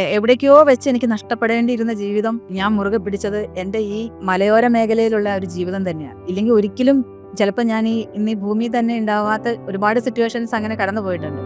എവിടേക്കോ വെച്ച് എനിക്ക് നഷ്ടപ്പെടേണ്ടിയിരുന്ന ജീവിതം ഞാൻ മുറുകെ പിടിച്ചത് എന്റെ ഈ മലയോര മേഖലയിലുള്ള ഒരു ജീവിതം തന്നെയാണ്. ഇല്ലെങ്കിൽ ഒരിക്കലും ചിലപ്പോൾ ഞാൻ ഈ ഇന്ന് ഈ ഭൂമിയിൽ തന്നെ ഉണ്ടാവാത്ത ഒരുപാട് സിറ്റുവേഷൻസ് അങ്ങനെ കടന്നു പോയിട്ടുണ്ട്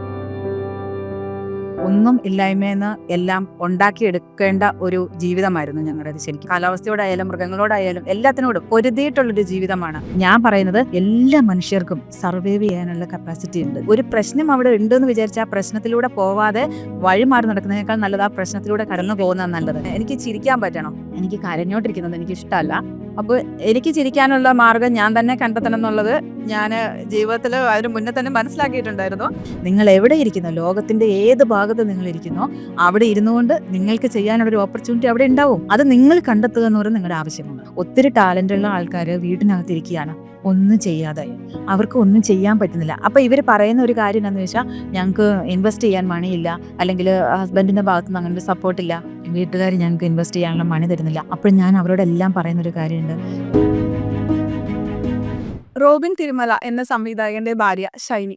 ഒന്നും ഇല്ലായ്മയെന്ന് എല്ലാം ഉണ്ടാക്കിയെടുക്കേണ്ട ഒരു ജീവിതമായിരുന്നു ഞങ്ങളുടേത് ശരിക്കും. കാലാവസ്ഥയോടായാലും മൃഗങ്ങളോടായാലും എല്ലാത്തിനോടും പൊരുതിയിട്ടുള്ളൊരു ജീവിതമാണ്. ഞാൻ പറയുന്നത് എല്ലാ മനുഷ്യർക്കും സർവൈവ് ചെയ്യാനുള്ള കപ്പാസിറ്റി ഉണ്ട്. ഒരു പ്രശ്നം അവിടെ ഉണ്ടെന്ന് വിചാരിച്ച ആ പ്രശ്നത്തിലൂടെ പോവാതെ വഴി മാറി നടക്കുന്നതിനേക്കാൾ നല്ലത് ആ പ്രശ്നത്തിലൂടെ കടന്നു പോകുന്നതാണ് നല്ലത്. എനിക്ക് ചിരിക്കാൻ പറ്റണം? എനിക്ക് കരഞ്ഞോണ്ടിരിക്കുന്നത് എനിക്ക് ഇഷ്ടമല്ല അപ്പോൾ എനിക്ക് ചിരിക്കാനുള്ള മാർഗം ഞാൻ തന്നെ കണ്ടെത്തണം എന്നുള്ളത് ഞാൻ ജീവിതത്തിൽ അതിന് മുന്നേ തന്നെ മനസ്സിലാക്കിയിട്ടുണ്ടായിരുന്നു. നിങ്ങൾ എവിടെ ഇരിക്കുന്നു? ലോകത്തിന്റെ ഏത് ഭാഗത്ത് നിങ്ങൾ ഇരിക്കുന്നോ? അവിടെ ഇരുന്നുകൊണ്ട് നിങ്ങൾക്ക് ചെയ്യാനുള്ള ഒരു ഓപ്പർച്യൂണിറ്റി അവിടെ ഉണ്ടാവും. അത് നിങ്ങൾ കണ്ടെത്തുക എന്ന് പറയുന്നത് നിങ്ങളുടെ ആവശ്യമാണ്. ഒത്തിരി ടാലന്റ് ഉള്ള ആൾക്കാർ വീട്ടിനകത്ത് ഇരിക്കുകയാണ് ഒന്നും ചെയ്യാതെ. അവർക്ക് ഒന്നും ചെയ്യാൻ പറ്റുന്നില്ല. അപ്പോൾ ഇവർ പറയുന്ന ഒരു കാര്യം എന്താണെന്ന് വെച്ചാൽ ഞങ്ങൾക്ക് ഇൻവെസ്റ്റ് ചെയ്യാൻ മണിയില്ല. അല്ലെങ്കിൽ ഹസ്ബൻഡിന്റെ ഭാഗത്തുനിന്ന് അങ്ങനെ ഒരു സപ്പോർട്ടില്ല വീട്ടുകാർ ഞങ്ങൾക്ക് ഇൻവെസ്റ്റ് ചെയ്യാനുള്ള മണി തരുന്നില്ല. അപ്പോൾ ഞാൻ അവരോടെല്ലാം പറയുന്ന ഒരു കാര്യമുണ്ട്. റോബിൻ തിരുമല എന്ന സംവിധായകന്റെ ഭാര്യ ഷൈനി.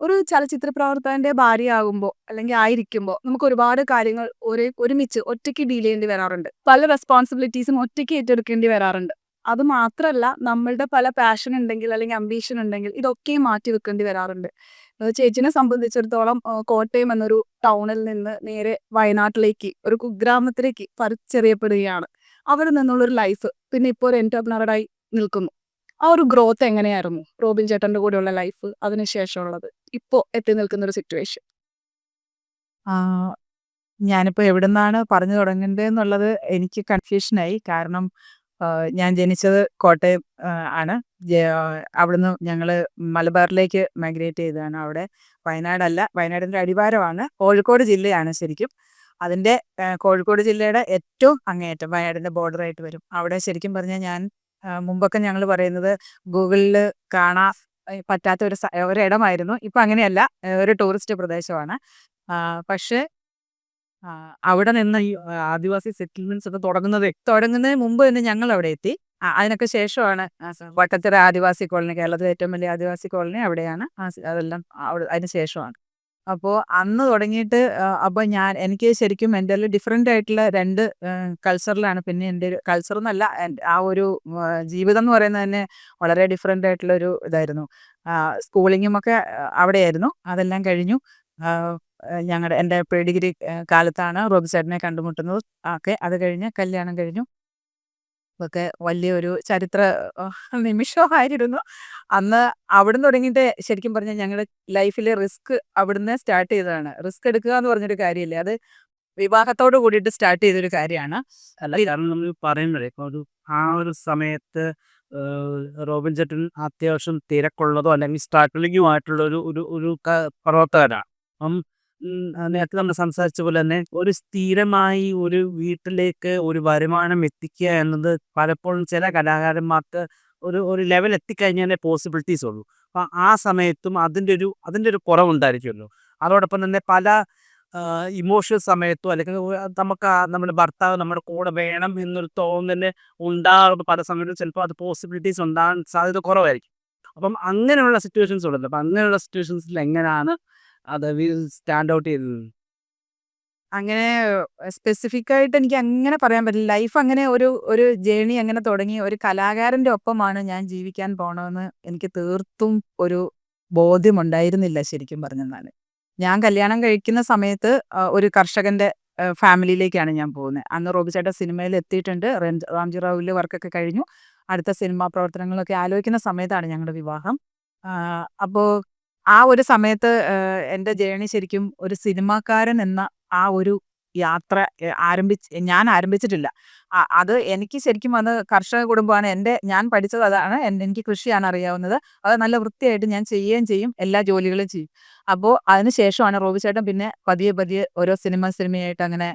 ഒരു ചലച്ചിത്ര പ്രവർത്തകന്റെ ഭാര്യയാകുമ്പോൾ അല്ലെങ്കിൽ ആയിരിക്കുമ്പോൾ നമുക്ക് ഒരുപാട് കാര്യങ്ങൾ ഒരേ ഒരുമിച്ച് ഒറ്റയ്ക്ക് ഡീൽ ചെയ്യേണ്ടി വരാറുണ്ട്. പല റെസ്പോൺസിബിലിറ്റീസും ഒറ്റയ്ക്ക് ഏറ്റെടുക്കേണ്ടി വരാറുണ്ട്. അത് മാത്രമല്ല നമ്മളുടെ പല പാഷൻ ഉണ്ടെങ്കിൽ അല്ലെങ്കിൽ അംബീഷൻ ഉണ്ടെങ്കിൽ ഇതൊക്കെ മാറ്റി വെക്കേണ്ടി വരാറുണ്ട്. ചേച്ചിനെ സംബന്ധിച്ചിടത്തോളം കോട്ടയം എന്നൊരു ടൗണിൽ നിന്ന് നേരെ വയനാട്ടിലേക്ക് ഒരു കുഗ്രാമത്തിലേക്ക് പറിച്ചെറിയപ്പെടുകയാണ്. അവിടെ നിന്നുള്ളൊരു ലൈഫ് പിന്നെ ഇപ്പോൾ ഒരു എന്റർപ്രണറായി നിൽക്കുന്നു. ആ ഒരു ഗ്രോത്ത് എങ്ങനെയായിരുന്നു? റോബിൻ ചേട്ടന്റെ കൂടെയുള്ള ലൈഫ് അതിനുശേഷമുള്ളത് ഇപ്പോ എത്തി നിൽക്കുന്ന ഒരു സിറ്റുവേഷൻ ആ, എവിടെ എവിടുന്നാണ് പറഞ്ഞു തുടങ്ങേണ്ടത് എന്നുള്ളത് എനിക്ക് കൺഫ്യൂഷനായി കാരണം ഞാൻ ജനിച്ചത് കോട്ടയം ആണ്. അവിടുന്ന് ഞങ്ങൾ മലബാറിലേക്ക് മൈഗ്രേറ്റ് ചെയ്തതാണ് അവിടെ. വയനാടല്ല വയനാടിന്റെ അടിവാരമാണ്. കോഴിക്കോട് ജില്ലയാണ് ശരിക്കും. അതിന്റെ കോഴിക്കോട് ജില്ലയുടെ ഏറ്റവും അങ്ങേയറ്റം വയനാടിന്റെ ബോർഡറായിട്ട് വരും. അവിടെ ശരിക്കും പറഞ്ഞാൽ ഞാൻ മുമ്പൊക്കെ ഞങ്ങൾ പറയുന്നത് ഗൂഗിളിൽ കാണാൻ പറ്റാത്ത ഒരു ഒരിടമായിരുന്നു. ഇപ്പം അങ്ങനെയല്ല ഒരു ടൂറിസ്റ്റ് പ്രദേശമാണ്. പക്ഷേ അവിടെ നിന്ന് ഈ ആദിവാസി സെറ്റിൽമെന്റ്സ് ഒക്കെ തുടങ്ങുന്നത് തുടങ്ങുന്നതിന് മുമ്പ് തന്നെ ഞങ്ങൾ അവിടെ എത്തി അതിനൊക്കെ ശേഷമാണ് വട്ടത്തിറ ആദിവാസി കോളനി കേരളത്തിലെ ഏറ്റവും വലിയ ആദിവാസി കോളനി അവിടെയാണ്. അതെല്ലാം അതിന് ശേഷമാണ്. അപ്പോൾ അന്ന് തുടങ്ങിയിട്ട് അപ്പോൾ ഞാൻ എനിക്ക് ശരിക്കും എന്റെ ഡിഫറെന്റ് ആയിട്ടുള്ള രണ്ട് കൾച്ചറിലാണ് പിന്നെ എന്റെ ഒരു കൾച്ചർ എന്നല്ല ആ ഒരു ജീവിതം എന്ന് പറയുന്നത് തന്നെ വളരെ ഡിഫറെന്റ് ആയിട്ടുള്ള ഒരു ഇതായിരുന്നു സ്കൂളിങ്ങും ഒക്കെ അവിടെയായിരുന്നു. അതെല്ലാം കഴിഞ്ഞു. ഞങ്ങളുടെ എന്റെ പ്രീ ഡിഗ്രി കാലത്താണ് റോബി ചേട്ടനെ കണ്ടുമുട്ടുന്നത്. ഒക്കെ അത് കഴിഞ്ഞ് കല്യാണം കഴിഞ്ഞു. ഒക്കെ വലിയൊരു ചരിത്ര നിമിഷമായിരുന്നു അന്ന് അവിടുന്ന് തുടങ്ങിയിട്ട് ശരിക്കും പറഞ്ഞാൽ ഞങ്ങളുടെ ലൈഫിലെ റിസ്ക് അവിടുന്ന് സ്റ്റാർട്ട് ചെയ്തതാണ്. റിസ്ക് എടുക്കുക എന്ന് പറഞ്ഞൊരു കാര്യമില്ലേ. അത് വിവാഹത്തോട് കൂടിയിട്ട് സ്റ്റാർട്ട് ചെയ്തൊരു കാര്യമാണ്. നമ്മൾ പറയുന്നത് ഇപ്പൊ ആ ഒരു സമയത്ത് റോബിൻ ചേട്ടൻ അത്യാവശ്യം തിരക്കുള്ളതോ അല്ലെങ്കിൽ സ്ട്രഗ്ലിങ്ങുമായിട്ടുള്ള ഒരു ഒരു ഒരു പ്രവർത്തകനാണ്. അപ്പം നേരത്തെ നമ്മൾ സംസാരിച്ച പോലെ തന്നെ ഒരു സ്ഥിരമായി ഒരു വീട്ടിലേക്ക് ഒരു വരുമാനം എത്തിക്കുക എന്നത് പലപ്പോഴും ചില കലാകാരന്മാർക്ക് ഒരു ഒരു ലെവൽ എത്തിക്കഴിഞ്ഞാലേ പോസിബിലിറ്റീസ് ഉള്ളൂ. അപ്പം ആ സമയത്തും അതിന്റെ ഒരു അതിന്റെ ഒരു കുറവുണ്ടായിരിക്കുമല്ലോ. അതോടൊപ്പം തന്നെ പല ഇമോഷണൽ സമയത്തോ അല്ലെങ്കിൽ നമുക്ക് നമ്മുടെ ഭർത്താവ് നമ്മുടെ കൂടെ വേണം എന്നൊരു തോന്നൽ ഉണ്ടാകുന്ന പല സമയത്തും ചിലപ്പോൾ അത് പോസിബിലിറ്റീസ് ഉണ്ടാകാൻ സാധ്യത കുറവായിരിക്കും. അപ്പം അങ്ങനെയുള്ള സിറ്റുവേഷൻസ് ഉണ്ടല്ലോ. അപ്പം അങ്ങനെയുള്ള സിറ്റുവേഷൻസിൽ എങ്ങനെയാണ് സ്റ്റാൻഡ് ഔട്ട് ചെയ്തത്. അങ്ങനെ സ്പെസിഫിക് ആയിട്ട് എനിക്ക് അങ്ങനെ പറയാൻ പറ്റില്ല. ലൈഫ് അങ്ങനെ ഒരു ഒരു ജേണി അങ്ങനെ തുടങ്ങി ഒരു കലാകാരന്റെ ഒപ്പമാണ് ഞാൻ ജീവിക്കാൻ പോണമെന്ന് എനിക്ക് തീർത്തും ഒരു ബോധ്യമുണ്ടായിരുന്നില്ല ശരിക്കും പറഞ്ഞാൽ ഞാൻ കല്യാണം കഴിക്കുന്ന സമയത്ത് ഒരു കർഷകന്റെ ഫാമിലിയിലേക്കാണ് ഞാൻ പോകുന്നത്. അന്ന് റോബി ചേട്ടൻ സിനിമയിൽ എത്തിയിട്ടുണ്ട്. റാംജി റാവുവിലെ വർക്കൊക്കെ കഴിഞ്ഞു. അടുത്ത സിനിമാ പ്രവർത്തനങ്ങളൊക്കെ ആലോചിക്കുന്ന സമയത്താണ് ഞങ്ങളുടെ വിവാഹം. അപ്പോൾ ആ ഒരു സമയത്ത് എന്റെ ജേണി ശരിക്കും ഒരു സിനിമാക്കാരൻ എന്ന ആ ഒരു യാത്ര ആരംഭിച്ച് ഞാൻ ആരംഭിച്ചിട്ടില്ല. അത് എനിക്ക് ശരിക്കും അത് കർഷക കുടുംബമാണ്. എന്റെ ഞാൻ പഠിച്ചത് അതാണ്. എനിക്ക് കൃഷിയാണ് അറിയാവുന്നത്. അത് നല്ല വൃത്തിയായിട്ട് ഞാൻ ചെയ്യുകയും ചെയ്യും എല്ലാ ജോലികളും ചെയ്യും. അപ്പോൾ അതിന് ശേഷമാണ് റോബി ചേട്ടൻ പിന്നെ പതിയെ പതിയെ ഓരോ സിനിമ സിനിമയായിട്ട് അങ്ങനെ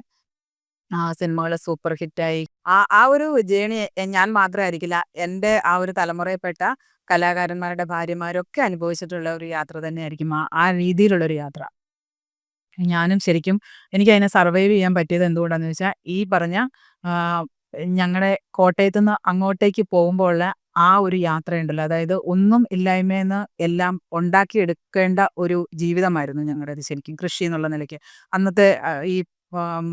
സിനിമകൾ സൂപ്പർ ഹിറ്റായി. ആ ആ ഒരു ജേണി ഞാൻ മാത്രമായിരിക്കില്ല എന്റെ ആ ഒരു തലമുറയിൽപ്പെട്ട കലാകാരന്മാരുടെ ഭാര്യമാരൊക്കെ അനുഭവിച്ചിട്ടുള്ള ഒരു യാത്ര തന്നെയായിരിക്കും ആ ആ രീതിയിലുള്ള ഒരു യാത്ര. ഞാനും ശരിക്കും എനിക്ക് അതിനെ സർവൈവ് ചെയ്യാൻ പറ്റിയത് എന്തുകൊണ്ടാന്ന് വെച്ചാൽ ഈ പറഞ്ഞ ഞങ്ങളുടെ കോട്ടയത്തു നിന്ന് അങ്ങോട്ടേക്ക് പോകുമ്പോൾ ഉള്ള ആ ഒരു യാത്രയുണ്ടല്ലോ. അതായത് ഒന്നും ഇല്ലായ്മയെന്ന് എല്ലാം ഉണ്ടാക്കിയെടുക്കേണ്ട ഒരു ജീവിതമായിരുന്നു ഞങ്ങളുടെ ശരിക്കും കൃഷി എന്നുള്ള നിലയ്ക്ക്. അന്നത്തെ ഈ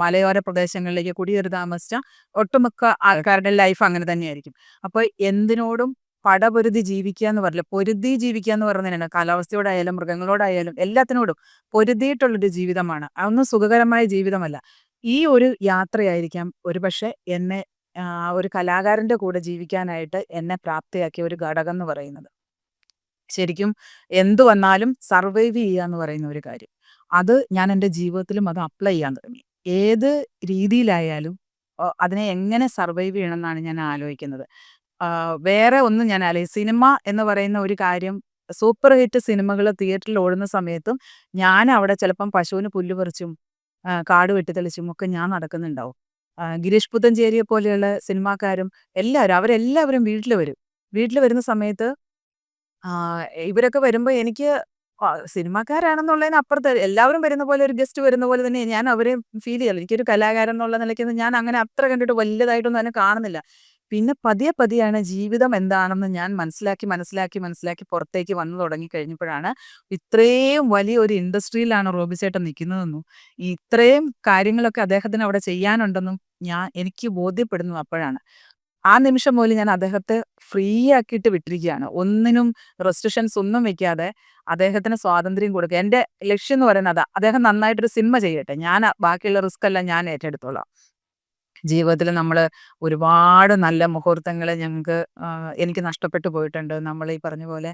മലയോര പ്രദേശങ്ങളിലേക്ക് കുടിയേറി താമസിച്ച ഒട്ടുമിക്ക ആൾക്കാരുടെ ലൈഫ് അങ്ങനെ തന്നെയായിരിക്കും. അപ്പോൾ എന്തിനോടും പടപൊരുതി ജീവിക്കുക എന്ന് പറയില്ല പൊരുതി ജീവിക്കുക എന്ന് പറയുന്നതിനാണ് കാലാവസ്ഥയോടായാലും മൃഗങ്ങളോടായാലും എല്ലാത്തിനോടും പൊരുതിയിട്ടുള്ളൊരു ജീവിതമാണ്. അതൊന്നും സുഖകരമായ ജീവിതമല്ല. ഈ ഒരു യാത്രയായിരിക്കാം ഒരുപക്ഷെ എന്നെ ഒരു കലാകാരന്റെ കൂടെ ജീവിക്കാനായിട്ട് എന്നെ പ്രാപ്തിയാക്കിയ ഒരു ഘടകം എന്ന് പറയുന്നത്. ശരിക്കും എന്തു വന്നാലും സർവൈവ് ചെയ്യുക എന്ന് പറയുന്ന ഒരു കാര്യം. അത് ഞാൻ എന്റെ ജീവിതത്തിലും അത് അപ്ലൈ ചെയ്യാൻ തുടങ്ങി. ഏത് രീതിയിലായാലും അതിനെ എങ്ങനെ സർവൈവ് ചെയ്യണം എന്നാണ് ഞാൻ ആലോചിക്കുന്നത്. വേറെ ഒന്നും ഞാൻ ആലോചി സിനിമ എന്ന് പറയുന്ന ഒരു കാര്യം സൂപ്പർ ഹിറ്റ് സിനിമകൾ തിയേറ്ററിൽ ഓടുന്ന സമയത്തും ഞാൻ അവിടെ ചിലപ്പം പശുവിന് പുല്ല് പറിച്ചും കാട് വെട്ടിത്തെളിച്ചും ഒക്കെ ഞാൻ നടക്കുന്നുണ്ടാവും. ഗിരീഷ് പുത്തഞ്ചേരിയെ പോലെയുള്ള സിനിമാക്കാരും എല്ലാവരും അവരെല്ലാവരും വീട്ടിൽ വരും. വീട്ടിൽ വരുന്ന സമയത്ത് ഇവരൊക്കെ വരുമ്പോൾ എനിക്ക് സിനിമാക്കാരാണെന്നുള്ളതിന് അപ്പുറത്ത് എല്ലാവരും വരുന്ന പോലെ ഒരു ഗസ്റ്റ് വരുന്ന പോലെ തന്നെ ഞാൻ അവരെ ഫീൽ ചെയ്യാം എനിക്കൊരു കലാകാരൻ എന്നുള്ള നിലയ്ക്ക് ഞാൻ അങ്ങനെ അത്ര കണ്ടിട്ട് വലുതായിട്ടൊന്നും അതിനെ കാണുന്നില്ല. പിന്നെ പതിയെ പതിയാണ് ജീവിതം എന്താണെന്ന് ഞാൻ മനസ്സിലാക്കി മനസ്സിലാക്കി മനസ്സിലാക്കി പുറത്തേക്ക് വന്നു തുടങ്ങി കഴിഞ്ഞപ്പോഴാണ് ഇത്രയും വലിയ ഒരു ഇൻഡസ്ട്രിയിലാണ് റോബി ചേട്ടൻ നിൽക്കുന്നതെന്നും ഇത്രയും കാര്യങ്ങളൊക്കെ അദ്ദേഹത്തിന് അവിടെ ചെയ്യാനുണ്ടെന്നും ഞാൻ എനിക്ക് ബോധ്യപ്പെടുന്നു അപ്പോഴാണ്. ആ നിമിഷം പോലും ഞാൻ അദ്ദേഹത്തെ ഫ്രീ ആക്കിയിട്ട് വിട്ടിരിക്കുകയാണ്. ഒന്നിനും റെസ്ട്രിക്ഷൻസ് ഒന്നും വെക്കാതെ അദ്ദേഹത്തിന് സ്വാതന്ത്ര്യം കൊടുക്കുക എന്റെ ലക്ഷ്യം എന്ന് പറയുന്നത് അദ്ദേഹം നന്നായിട്ടൊരു സിനിമ ചെയ്യട്ടെ. ഞാൻ ബാക്കിയുള്ള റിസ്ക് എല്ലാം ഞാൻ ഏറ്റെടുത്തോളാം. ജീവിതത്തിൽ നമ്മൾ ഒരുപാട് നല്ല മുഹൂർത്തങ്ങൾ ഞങ്ങൾക്ക് എനിക്ക് നഷ്ടപ്പെട്ടു പോയിട്ടുണ്ട്. നമ്മൾ ഈ പറഞ്ഞ പോലെ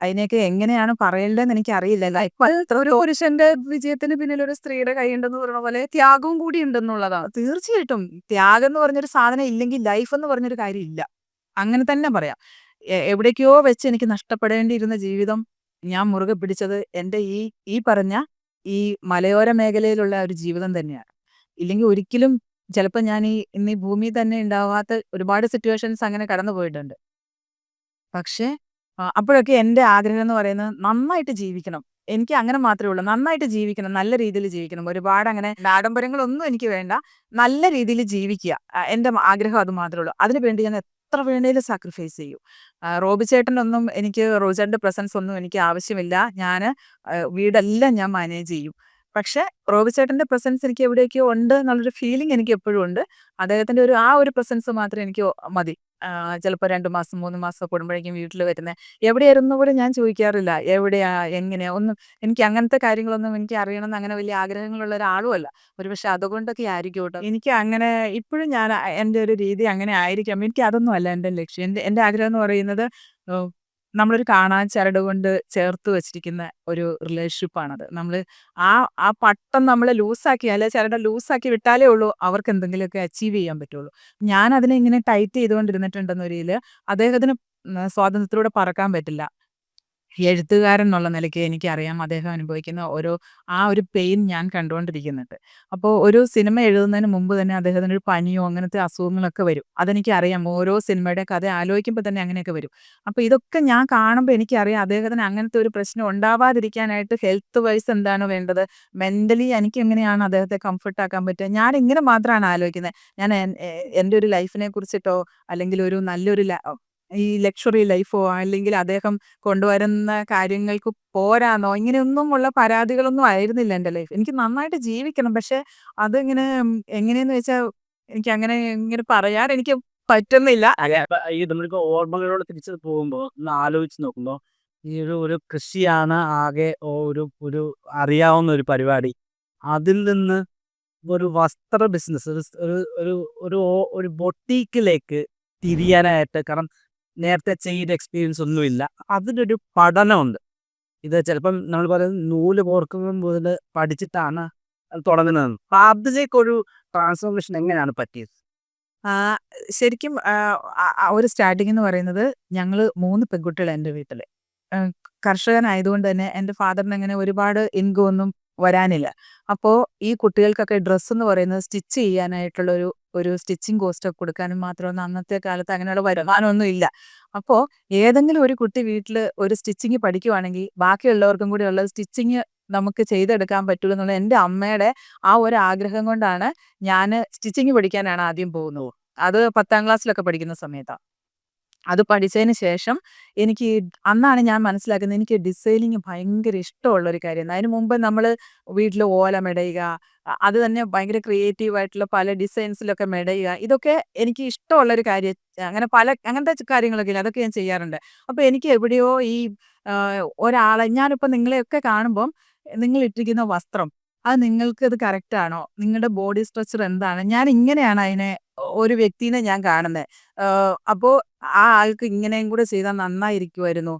അതിനെയൊക്കെ എങ്ങനെയാണ് പറയേണ്ടതെന്ന് എനിക്കറിയില്ല. ലൈഫ് ഒരു പുരുഷന്റെ വിജയത്തിന് പിന്നിൽ ഒരു സ്ത്രീയുടെ കൈയുണ്ടെന്ന് പറഞ്ഞ പോലെ ത്യാഗവും കൂടി ഉണ്ടെന്നുള്ളതാണ്. തീർച്ചയായിട്ടും ത്യാഗം എന്ന് പറഞ്ഞൊരു സാധനം ഇല്ലെങ്കിൽ ലൈഫ് എന്ന് പറഞ്ഞൊരു കാര്യം ഇല്ല. അങ്ങനെ തന്നെ പറയാം. എവിടേക്കോ വെച്ച് എനിക്ക് നഷ്ടപ്പെടേണ്ടിയിരുന്ന ജീവിതം ഞാൻ മുറുകെ പിടിച്ചത് എന്റെ ഈ ഈ പറഞ്ഞ ഈ മലയോര മേഖലയിലുള്ള ഒരു ജീവിതം തന്നെയാണ്. ഇല്ലെങ്കിൽ ഒരിക്കലും ചിലപ്പോൾ ഞാൻ ഈ ഇന്ന് ഈ ഭൂമിയിൽ തന്നെ ഉണ്ടാവാത്ത ഒരുപാട് സിറ്റുവേഷൻസ് അങ്ങനെ കടന്നു പോയിട്ടുണ്ട് പക്ഷേ അപ്പോഴൊക്കെ എന്റെ ആഗ്രഹം എന്ന് പറയുന്നത് നന്നായിട്ട് ജീവിക്കണം. എനിക്ക് അങ്ങനെ മാത്രമേ ഉള്ളൂ. നന്നായിട്ട് ജീവിക്കണം നല്ല രീതിയിൽ ജീവിക്കണം. ഒരുപാട് അങ്ങനെ ആഡംബരങ്ങളൊന്നും എനിക്ക് വേണ്ട. നല്ല രീതിയിൽ ജീവിക്കുക. എന്റെ ആഗ്രഹം അത് മാത്രമേ ഉള്ളൂ. അതിനു വേണ്ടി ഞാൻ എത്ര വേണേലും സാക്രിഫൈസ് ചെയ്യൂ. റോബി ചേട്ടനൊന്നും എനിക്ക് റോബിചേട്ടന്റെ പ്രസൻസ് ഒന്നും എനിക്ക് ആവശ്യമില്ല. ഞാൻ വീടെല്ലാം ഞാൻ മാനേജ് ചെയ്യും. പക്ഷെ റോബി ചേട്ടന്റെ പ്രസൻസ് എനിക്ക് എവിടെയൊക്കെയോ ഉണ്ട് എന്നുള്ളൊരു ഫീലിംഗ് എനിക്ക് എപ്പോഴും ഉണ്ട്. അദ്ദേഹത്തിന്റെ ഒരു ആ ഒരു പ്രസൻസ് മാത്രം എനിക്ക് മതി. ചിലപ്പോൾ രണ്ട് മാസം മൂന്ന് മാസം കൂടുമ്പോഴേക്കും വീട്ടിൽ വരുന്നത് എവിടെയായിരുന്നു പോലും ഞാൻ ചോദിക്കാറില്ല. എവിടെയാ എങ്ങനെയാ? ഒന്നും എനിക്ക് അങ്ങനത്തെ കാര്യങ്ങളൊന്നും എനിക്ക് അറിയണമെന്ന് അങ്ങനെ വലിയ ആഗ്രഹങ്ങളുള്ള ഒരാളുമല്ല ഒരുപക്ഷെ അതുകൊണ്ടൊക്കെ ആയിരിക്കും കേട്ടോ. എനിക്ക് അങ്ങനെ ഇപ്പോഴും ഞാൻ എന്റെ ഒരു രീതി അങ്ങനെ ആയിരിക്കാം. എനിക്ക് അതൊന്നും അല്ല എന്റെ ലക്ഷ്യം. എന്റെ എന്റെ ആഗ്രഹം എന്ന് പറയുന്നത് നമ്മളൊരു കാണാൻ ചരട് കൊണ്ട് ചേർത്ത് വെച്ചിരിക്കുന്ന ഒരു റിലേഷൻഷിപ്പാണത് നമ്മൾ ആ ആ പട്ടം നമ്മൾ ലൂസാക്കി അല്ലെ ചരട് ലൂസാക്കി വിട്ടാലേ ഉള്ളൂ അവർക്ക് എന്തെങ്കിലുമൊക്കെ അച്ചീവ് ചെയ്യാൻ പറ്റുള്ളൂ. ഞാൻ അതിനെ ഇങ്ങനെ ടൈറ്റ് ചെയ്തുകൊണ്ടിരുന്നിട്ടുണ്ടെന്നൊരിതിൽ അദ്ദേഹത്തിന് സ്വാതന്ത്ര്യത്തിലൂടെ പറക്കാൻ പറ്റില്ല. എഴുത്തുകാരൻ എന്നുള്ള നിലയ്ക്ക് എനിക്കറിയാം അദ്ദേഹം അനുഭവിക്കുന്ന ഓരോ ആ ഒരു പെയിൻ ഞാൻ കണ്ടുകൊണ്ടിരിക്കുന്നുണ്ട്. അപ്പോൾ ഒരു സിനിമ എഴുതുന്നതിന് മുമ്പ് തന്നെ അദ്ദേഹത്തിന് ഒരു പനിയോ അങ്ങനത്തെ അസുഖങ്ങളൊക്കെ വരും. അതെനിക്ക് അറിയാം ഓരോ സിനിമയുടെ കഥ ആലോചിക്കുമ്പോൾ തന്നെ അങ്ങനെയൊക്കെ വരും. അപ്പോൾ ഇതൊക്കെ ഞാൻ കാണുമ്പോൾ എനിക്കറിയാം അദ്ദേഹത്തിന് അങ്ങനത്തെ ഒരു പ്രശ്നം ഉണ്ടാവാതിരിക്കാനായിട്ട് ഹെൽത്ത് വൈസ് എന്താണ് വേണ്ടത്? മെന്റലി എനിക്ക് എങ്ങനെയാണ് അദ്ദേഹത്തെ കംഫർട്ട് ആക്കാൻ പറ്റുക? ഞാൻ ഇങ്ങനെ മാത്രമാണ് ആലോചിക്കുന്നത്. ഞാൻ എന്റെ ഒരു ലൈഫിനെ കുറിച്ചിട്ടോ അല്ലെങ്കിൽ ഒരു നല്ലൊരു ഈ ലക്ഷറി ലൈഫോ അല്ലെങ്കിൽ അദ്ദേഹം കൊണ്ടുവരുന്ന കാര്യങ്ങൾക്ക് പോരാന്നോ ഇങ്ങനെയൊന്നും ഉള്ള പരാതികളൊന്നും ആയിരുന്നില്ല എന്റെ ലൈഫ്. എനിക്ക് നന്നായിട്ട് ജീവിക്കണം. പക്ഷെ അതിങ്ങനെ എങ്ങനെയെന്ന് വെച്ചാൽ എനിക്ക് അങ്ങനെ ഇങ്ങനെ പറയാൻ എനിക്ക് പറ്റുന്നില്ല. ഈ ഓർമ്മകളോട് തിരിച്ചു പോകുമ്പോൾ ഒന്ന് ആലോചിച്ച് നോക്കുമ്പോൾ ഈ ഒരു ഒരു കൃഷിയാണ് ആകെ ഒരു ഒരു അറിയാവുന്ന ഒരു പരിപാടി. അതിൽ നിന്ന് ഒരു വസ്ത്ര ബിസിനസ് ഒരു ഒരു ഒരു ഒരു ഒരു ബൊട്ടീക്കിലേക്ക് തിരിയാനായിട്ട് കാരണം നേരത്തെ ചെയ്ത എക്സ്പീരിയൻസ് ഒന്നുമില്ല അതിനൊരു പഠനമുണ്ട്. ഇത് ചിലപ്പം നമ്മൾ പറയുന്നത് നൂൽ കോർക്കുന്നത് മുതൽ പഠിച്ചിട്ടാണ് തുടങ്ങുന്നത്. അപ്പം അതിലേക്കൊരു ട്രാൻസ്ഫോർമേഷൻ എങ്ങനെയാണ് പറ്റിയത്? ശരിക്കും ഒരു സ്റ്റാർട്ടിംഗ് എന്ന് പറയുന്നത് ഞങ്ങൾ മൂന്ന് പെൺകുട്ടികൾ എന്റെ വീട്ടിൽ കർഷകനായതുകൊണ്ട് തന്നെ എന്റെ ഫാദറിന് അങ്ങനെ ഒരുപാട് ഇൻകം ഒന്നും വരാനില്ല. അപ്പോൾ ഈ കുട്ടികൾക്കൊക്കെ ഡ്രസ്സ് എന്ന് പറയുന്നത് സ്റ്റിച്ച് ചെയ്യാനായിട്ടുള്ള ഒരു സ്റ്റിച്ചിങ് കോസ്റ്റ് ഒക്കെ കൊടുക്കാനും മാത്രമൊന്നും അന്നത്തെ കാലത്ത് അങ്ങനെയുള്ള വരുമാനമൊന്നും ഇല്ല. അപ്പോൾ ഏതെങ്കിലും ഒരു കുട്ടി വീട്ടിൽ ഒരു സ്റ്റിച്ചിങ് പഠിക്കുവാണെങ്കിൽ ബാക്കിയുള്ളവർക്കും കൂടി ഉള്ള സ്റ്റിച്ചിങ് നമുക്ക് ചെയ്തെടുക്കാൻ പറ്റുള്ളൂ എന്നുള്ള എന്റെ അമ്മയുടെ ആ ഒരു ആഗ്രഹം കൊണ്ടാണ് ഞാൻ സ്റ്റിച്ചിങ് പഠിക്കാനാണ് ആദ്യം പോകുന്നത്. അത് പത്താം ക്ലാസ്സിലൊക്കെ പഠിക്കുന്ന സമയത്താണ് അത് പഠിച്ചതിന് ശേഷം എനിക്ക് അന്നാണ് ഞാൻ മനസ്സിലാക്കുന്നത് എനിക്ക് ഡിസൈനിങ് ഭയങ്കര ഇഷ്ടമുള്ള ഒരു കാര്യമാണ് അതിന് മുമ്പ് നമ്മൾ വീട്ടിൽ ഓല മെടയുക അത് തന്നെ ഭയങ്കര ക്രിയേറ്റീവ് ആയിട്ടുള്ള പല ഡിസൈൻസിലൊക്കെ മെടയുക ഇതൊക്കെ എനിക്ക് ഇഷ്ടമുള്ള ഒരു കാര്യം അങ്ങനെ പല അങ്ങനത്തെ കാര്യങ്ങളൊക്കെ ഇല്ല. അതൊക്കെ ഞാൻ ചെയ്യാറുണ്ട്. അപ്പോൾ എനിക്ക് എവിടെയോ ഈ ഒരാളെ ഞാനിപ്പോൾ നിങ്ങളെയൊക്കെ കാണുമ്പം നിങ്ങൾ ഇട്ടിരിക്കുന്ന വസ്ത്രം അത് നിങ്ങൾക്ക് ഇത് കറക്റ്റ് ആണോ? നിങ്ങളുടെ ബോഡി സ്ട്രക്ചർ എന്താണ്? ഞാൻ ഇങ്ങനെയാണ് അതിനെ ഒരു വ്യക്തിനെ ഞാൻ കാണുന്നത് അപ്പോ ആ ആൾക്ക് ഇങ്ങനെയും കൂടെ ചെയ്താൽ നന്നായിരിക്കുമായിരുന്നു.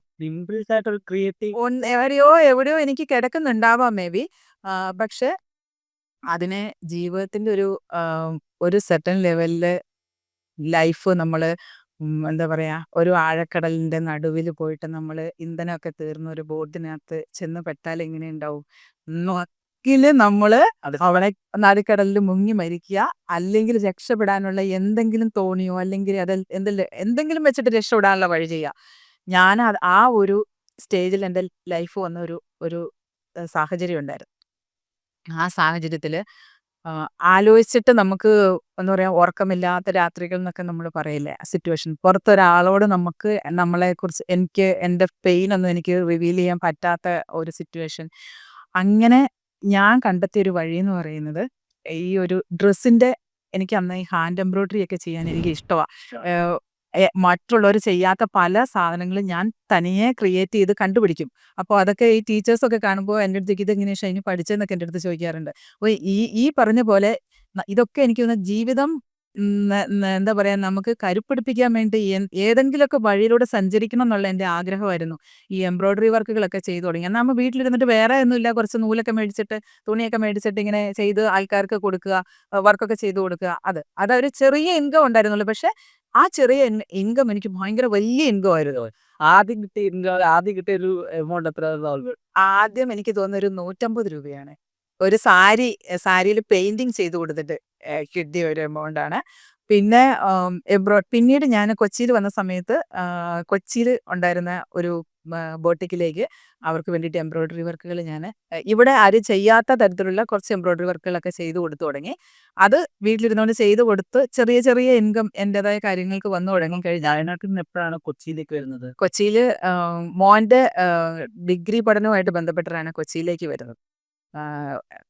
ആയിട്ടൊരു ക്രിയേറ്റീവ് എവിടെയോ എവിടെയോ എനിക്ക് കിടക്കുന്നുണ്ടാവാം മേ ബി. പക്ഷെ അതിനെ ജീവിതത്തിന്റെ ഒരു ഒരു സെർട്ടൺ ലെവലിൽ ലൈഫ് നമ്മൾ എന്താ പറയാ ഒരു ആഴക്കടലിന്റെ നടുവിൽ പോയിട്ട് നമ്മൾ ഇന്ധനമൊക്കെ തീർന്ന ഒരു ബോട്ടിനകത്ത് ചെന്ന് പെട്ടാൽ എങ്ങനെ ഉണ്ടാവും നമ്മൾ അവനെ നടുക്കടലിൽ മുങ്ങി മരിക്കുക. അല്ലെങ്കിൽ രക്ഷപ്പെടാനുള്ള എന്തെങ്കിലും തോണിയോ അല്ലെങ്കിൽ അത് എന്തെങ്കിലും എന്തെങ്കിലും വെച്ചിട്ട് രക്ഷപ്പെടാനുള്ള വഴി ചെയ്യുക. ഞാൻ ആ ഒരു സ്റ്റേജിൽ എന്റെ ലൈഫ് വന്ന ഒരു ഒരു സാഹചര്യം ഉണ്ടായിരുന്നു. ആ സാഹചര്യത്തിൽ ആലോചിച്ചിട്ട് നമുക്ക് എന്താ പറയാ ഉറക്കമില്ലാത്ത രാത്രികൾ എന്നൊക്കെ നമ്മൾ പറയില്ലേ സിറ്റുവേഷൻ. പുറത്തൊരാളോട് നമുക്ക് നമ്മളെ കുറിച്ച് എനിക്ക് എന്റെ പെയിൻ ഒന്നും എനിക്ക് റിവീൽ ചെയ്യാൻ പറ്റാത്ത ഒരു സിറ്റുവേഷൻ. അങ്ങനെ ഞാൻ കണ്ടെത്തിയ ഒരു വഴി എന്ന് പറയുന്നത് ഈ ഒരു ഡ്രസ്സിന്റെ എനിക്ക് അന്ന് ഈ ഹാൻഡ് എംബ്രോയിഡറി ഒക്കെ ചെയ്യാൻ എനിക്ക് ഇഷ്ടമാണ് മറ്റുള്ളവർ ചെയ്യാത്ത പല സാധനങ്ങളും ഞാൻ തനിയെ ക്രിയേറ്റ് ചെയ്ത് കണ്ടുപിടിക്കും. അപ്പോൾ അതൊക്കെ ഈ ടീച്ചേഴ്സൊക്കെ കാണുമ്പോൾ എന്റെ അടുത്തേക്ക് ഇത് എങ്ങനെയാണ് ഷൈനി പഠിച്ചതെന്നൊക്കെ എന്റെ അടുത്ത് ചോദിക്കാറുണ്ട്. അപ്പോൾ ഈ ഈ പറഞ്ഞ പോലെ ഇതൊക്കെ എനിക്ക് തോന്നുന്നു ജീവിതം എന്താ പറയാ നമുക്ക് കരുപ്പിടിപ്പിക്കാൻ വേണ്ടി എൻ- ഏതെങ്കിലുമൊക്കെ വഴിയിലൂടെ സഞ്ചരിക്കണം എന്നുള്ള എന്റെ ആഗ്രഹമായിരുന്നു. ഈ എംബ്രോയിഡറി വർക്കുകളൊക്കെ ചെയ്തു തുടങ്ങി. എന്നാൽ നമ്മൾ വീട്ടിലിരുന്നിട്ട് വേറെ ഒന്നുമില്ല കുറച്ച് നൂലൊക്കെ മേടിച്ചിട്ട് തുണിയൊക്കെ മേടിച്ചിട്ട് ഇങ്ങനെ ചെയ്ത് ആൾക്കാർക്ക് കൊടുക്കുക വർക്കൊക്കെ ചെയ്തു കൊടുക്കുക. അത് അതൊരു ചെറിയ ഇൻകം ഉണ്ടായിരുന്നുള്ളൂ. പക്ഷെ ആ ചെറിയ ഇൻകം എനിക്ക് ഭയങ്കര വലിയ ഇൻകം ആയിരുന്നു. ആദ്യം കിട്ടിയ ഇൻകം ആദ്യം കിട്ടിയ ഒരു എമൗണ്ട് എത്ര ആദ്യം എനിക്ക് തോന്നുന്ന ഒരു നൂറ്റമ്പത് രൂപയാണ്. ഒരു സാരി സാരിയിൽ പെയിന്റിങ് ചെയ്ത് കൊടുത്തിട്ട് കിട്ടിയ ഒരു എമൗണ്ട് ആണ്. പിന്നെ എബ്രോ പിന്നീട് ഞാൻ കൊച്ചിയിൽ വന്ന സമയത്ത് കൊച്ചിയിൽ ഉണ്ടായിരുന്ന ഒരു ബോട്ടിക്കിലേക്ക് അവർക്ക് വേണ്ടിയിട്ട് എംബ്രോയിഡറി വർക്കുകൾ ഞാൻ ഇവിടെ ആരും ചെയ്യാത്ത തരത്തിലുള്ള കുറച്ച് എംബ്രോയിഡറി വർക്കുകളൊക്കെ ചെയ്തു കൊടുത്തു തുടങ്ങി. അത് വീട്ടിലിരുന്നുകൊണ്ട് ചെയ്തു കൊടുത്ത് ചെറിയ ചെറിയ ഇൻകം എന്റെതായ കാര്യങ്ങൾക്ക് വന്നു തുടങ്ങി. കഴിഞ്ഞാൽ വയനാട്ടിൽ നിന്ന് എപ്പോഴാണ് കൊച്ചിയിലേക്ക് വരുന്നത്? കൊച്ചിയിൽ മോന്റെ ഡിഗ്രി പഠനവുമായിട്ട് ബന്ധപ്പെട്ടിട്ടാണ് കൊച്ചിയിലേക്ക് വരുന്നത്.